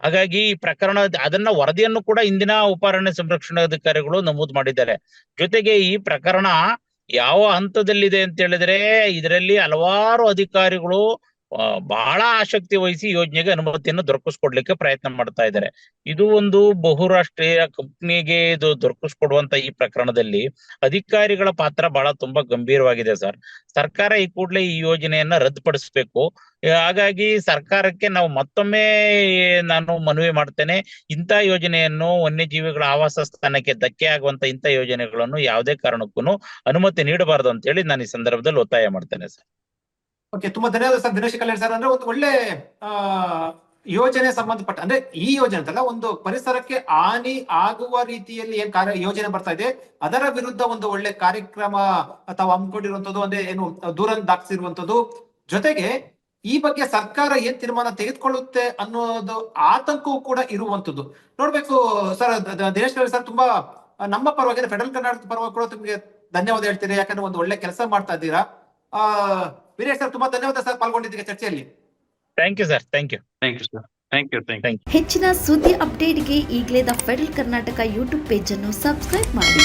ಹಾಗಾಗಿ ಈ ಪ್ರಕರಣ, ಅದನ್ನ ವರದಿಯನ್ನು ಕೂಡ ಇಂದಿನ ಉಪಾರಣ್ಯ ಸಂರಕ್ಷಣಾಧಿಕಾರಿಗಳು ನಮೂದು ಮಾಡಿದ್ದಾರೆ. ಜೊತೆಗೆ ಈ ಪ್ರಕರಣ ಯಾವ ಹಂತದಲ್ಲಿದೆ ಅಂತ ಹೇಳಿದ್ರೆ, ಇದರಲ್ಲಿ ಹಲವಾರು ಅಧಿಕಾರಿಗಳು ಬಹಳ ಆಸಕ್ತಿ ವಹಿಸಿ ಯೋಜನೆಗೆ ಅನುಮತಿಯನ್ನು ದೊರಕಿಸ್ಕೊಡ್ಲಿಕ್ಕೆ ಪ್ರಯತ್ನ ಮಾಡ್ತಾ ಇದ್ದಾರೆ. ಇದು ಒಂದು ಬಹುರಾಷ್ಟ್ರೀಯ ಕಂಪ್ನಿಗೆ ಇದು ದೊರಕಿಸ್ಕೊಡುವಂತ ಈ ಪ್ರಕರಣದಲ್ಲಿ ಅಧಿಕಾರಿಗಳ ಪಾತ್ರ ಬಹಳ ತುಂಬಾ ಗಂಭೀರವಾಗಿದೆ ಸರ್. ಸರ್ಕಾರ ಈ ಕೂಡಲೇ ಈ ಯೋಜನೆಯನ್ನ ರದ್ದುಪಡಿಸಬೇಕು. ಹಾಗಾಗಿ ಸರ್ಕಾರಕ್ಕೆ ನಾವು ಮತ್ತೊಮ್ಮೆ ನಾನು ಮನವಿ ಮಾಡ್ತೇನೆ, ಇಂಥ ಯೋಜನೆಯನ್ನು ವನ್ಯಜೀವಿಗಳ ಆವಾಸ ಸ್ಥಾನಕ್ಕೆ ಧಕ್ಕೆ ಆಗುವಂತ ಇಂಥ ಯೋಜನೆಗಳನ್ನು ಯಾವುದೇ ಕಾರಣಕ್ಕೂ ಅನುಮತಿ ನೀಡಬಾರದು ಅಂತ ಹೇಳಿ ನಾನು ಈ ಸಂದರ್ಭದಲ್ಲಿ ಒತ್ತಾಯ ಮಾಡ್ತೇನೆ ಸರ್. ಓಕೆ, ತುಂಬಾ ಧನ್ಯವಾದ ಸರ್, ದಿನೇಶ್ ಕಲ್ಯಾಣ್ ಸರ್. ಅಂದ್ರೆ ಒಂದು ಒಳ್ಳೆ ಯೋಜನೆ ಸಂಬಂಧಪಟ್ಟ, ಅಂದ್ರೆ ಈ ಯೋಜನೆ ಅಂತಲ್ಲ, ಒಂದು ಪರಿಸರಕ್ಕೆ ಹಾನಿ ಆಗುವ ರೀತಿಯಲ್ಲಿ ಏನ್ ಕಾರ್ಯ, ಯೋಜನೆ ಬರ್ತಾ ಇದೆ. ಅದರ ವಿರುದ್ಧ ಒಂದು ಒಳ್ಳೆ ಕಾರ್ಯಕ್ರಮ ಅಥವಾ ಹಮ್ಮಿಕೊಂಡಿರುವಂತದ್ದು ಅಂದ್ರೆ ಏನು, ದೂರ ದಾಖಸಿರುವಂತದ್ದು ಜೊತೆಗೆ ಈ ಬಗ್ಗೆ ಸರ್ಕಾರ ಏನ್ ತೀರ್ಮಾನ ತೆಗೆದುಕೊಳ್ಳುತ್ತೆ ಅನ್ನೋದು ಆತಂಕವೂ ಕೂಡ ಇರುವಂತದ್ದು ನೋಡ್ಬೇಕು, ಸರ್ ದಿನೇಶ್ ಕಲ್ಯಾಣ್ ಸರ್, ತುಂಬಾ, ನಮ್ಮ ಪರವಾಗಿ ಫೆಡರಲ್ ಕರ್ನಾಟಕ ಪರವಾಗಿ ಕೂಡ ನಿಮಗೆ ಧನ್ಯವಾದ ಹೇಳ್ತೀನಿ. ಯಾಕಂದ್ರೆ ಒಂದು ಒಳ್ಳೆ ಕೆಲಸ ಮಾಡ್ತಾ ಇದ್ದೀರಾ. ಆ ವೀರೇಶ್ ಸರ್ ತುಂಬಾ ಧನ್ಯವಾದ ಸರ್ ಪಾಲ್ಗೊಂಡಿದ್ದೀರಿ ಚರ್ಚೆಯಲ್ಲಿ. Thank you sir thank you thank you sir thank you thank you ಹೆಚ್ಚಿನ ಸುದ್ದಿ ಅಪ್ಡೇಟ್ಗೆ ಈಗಲೇ ದ ಫೆಡರಲ್ ಕರ್ನಾಟಕ ಯೂಟ್ಯೂಬ್ ಅನ್ನು ಸಬ್ಸ್ಕ್ರೈಬ್ ಮಾಡಿ.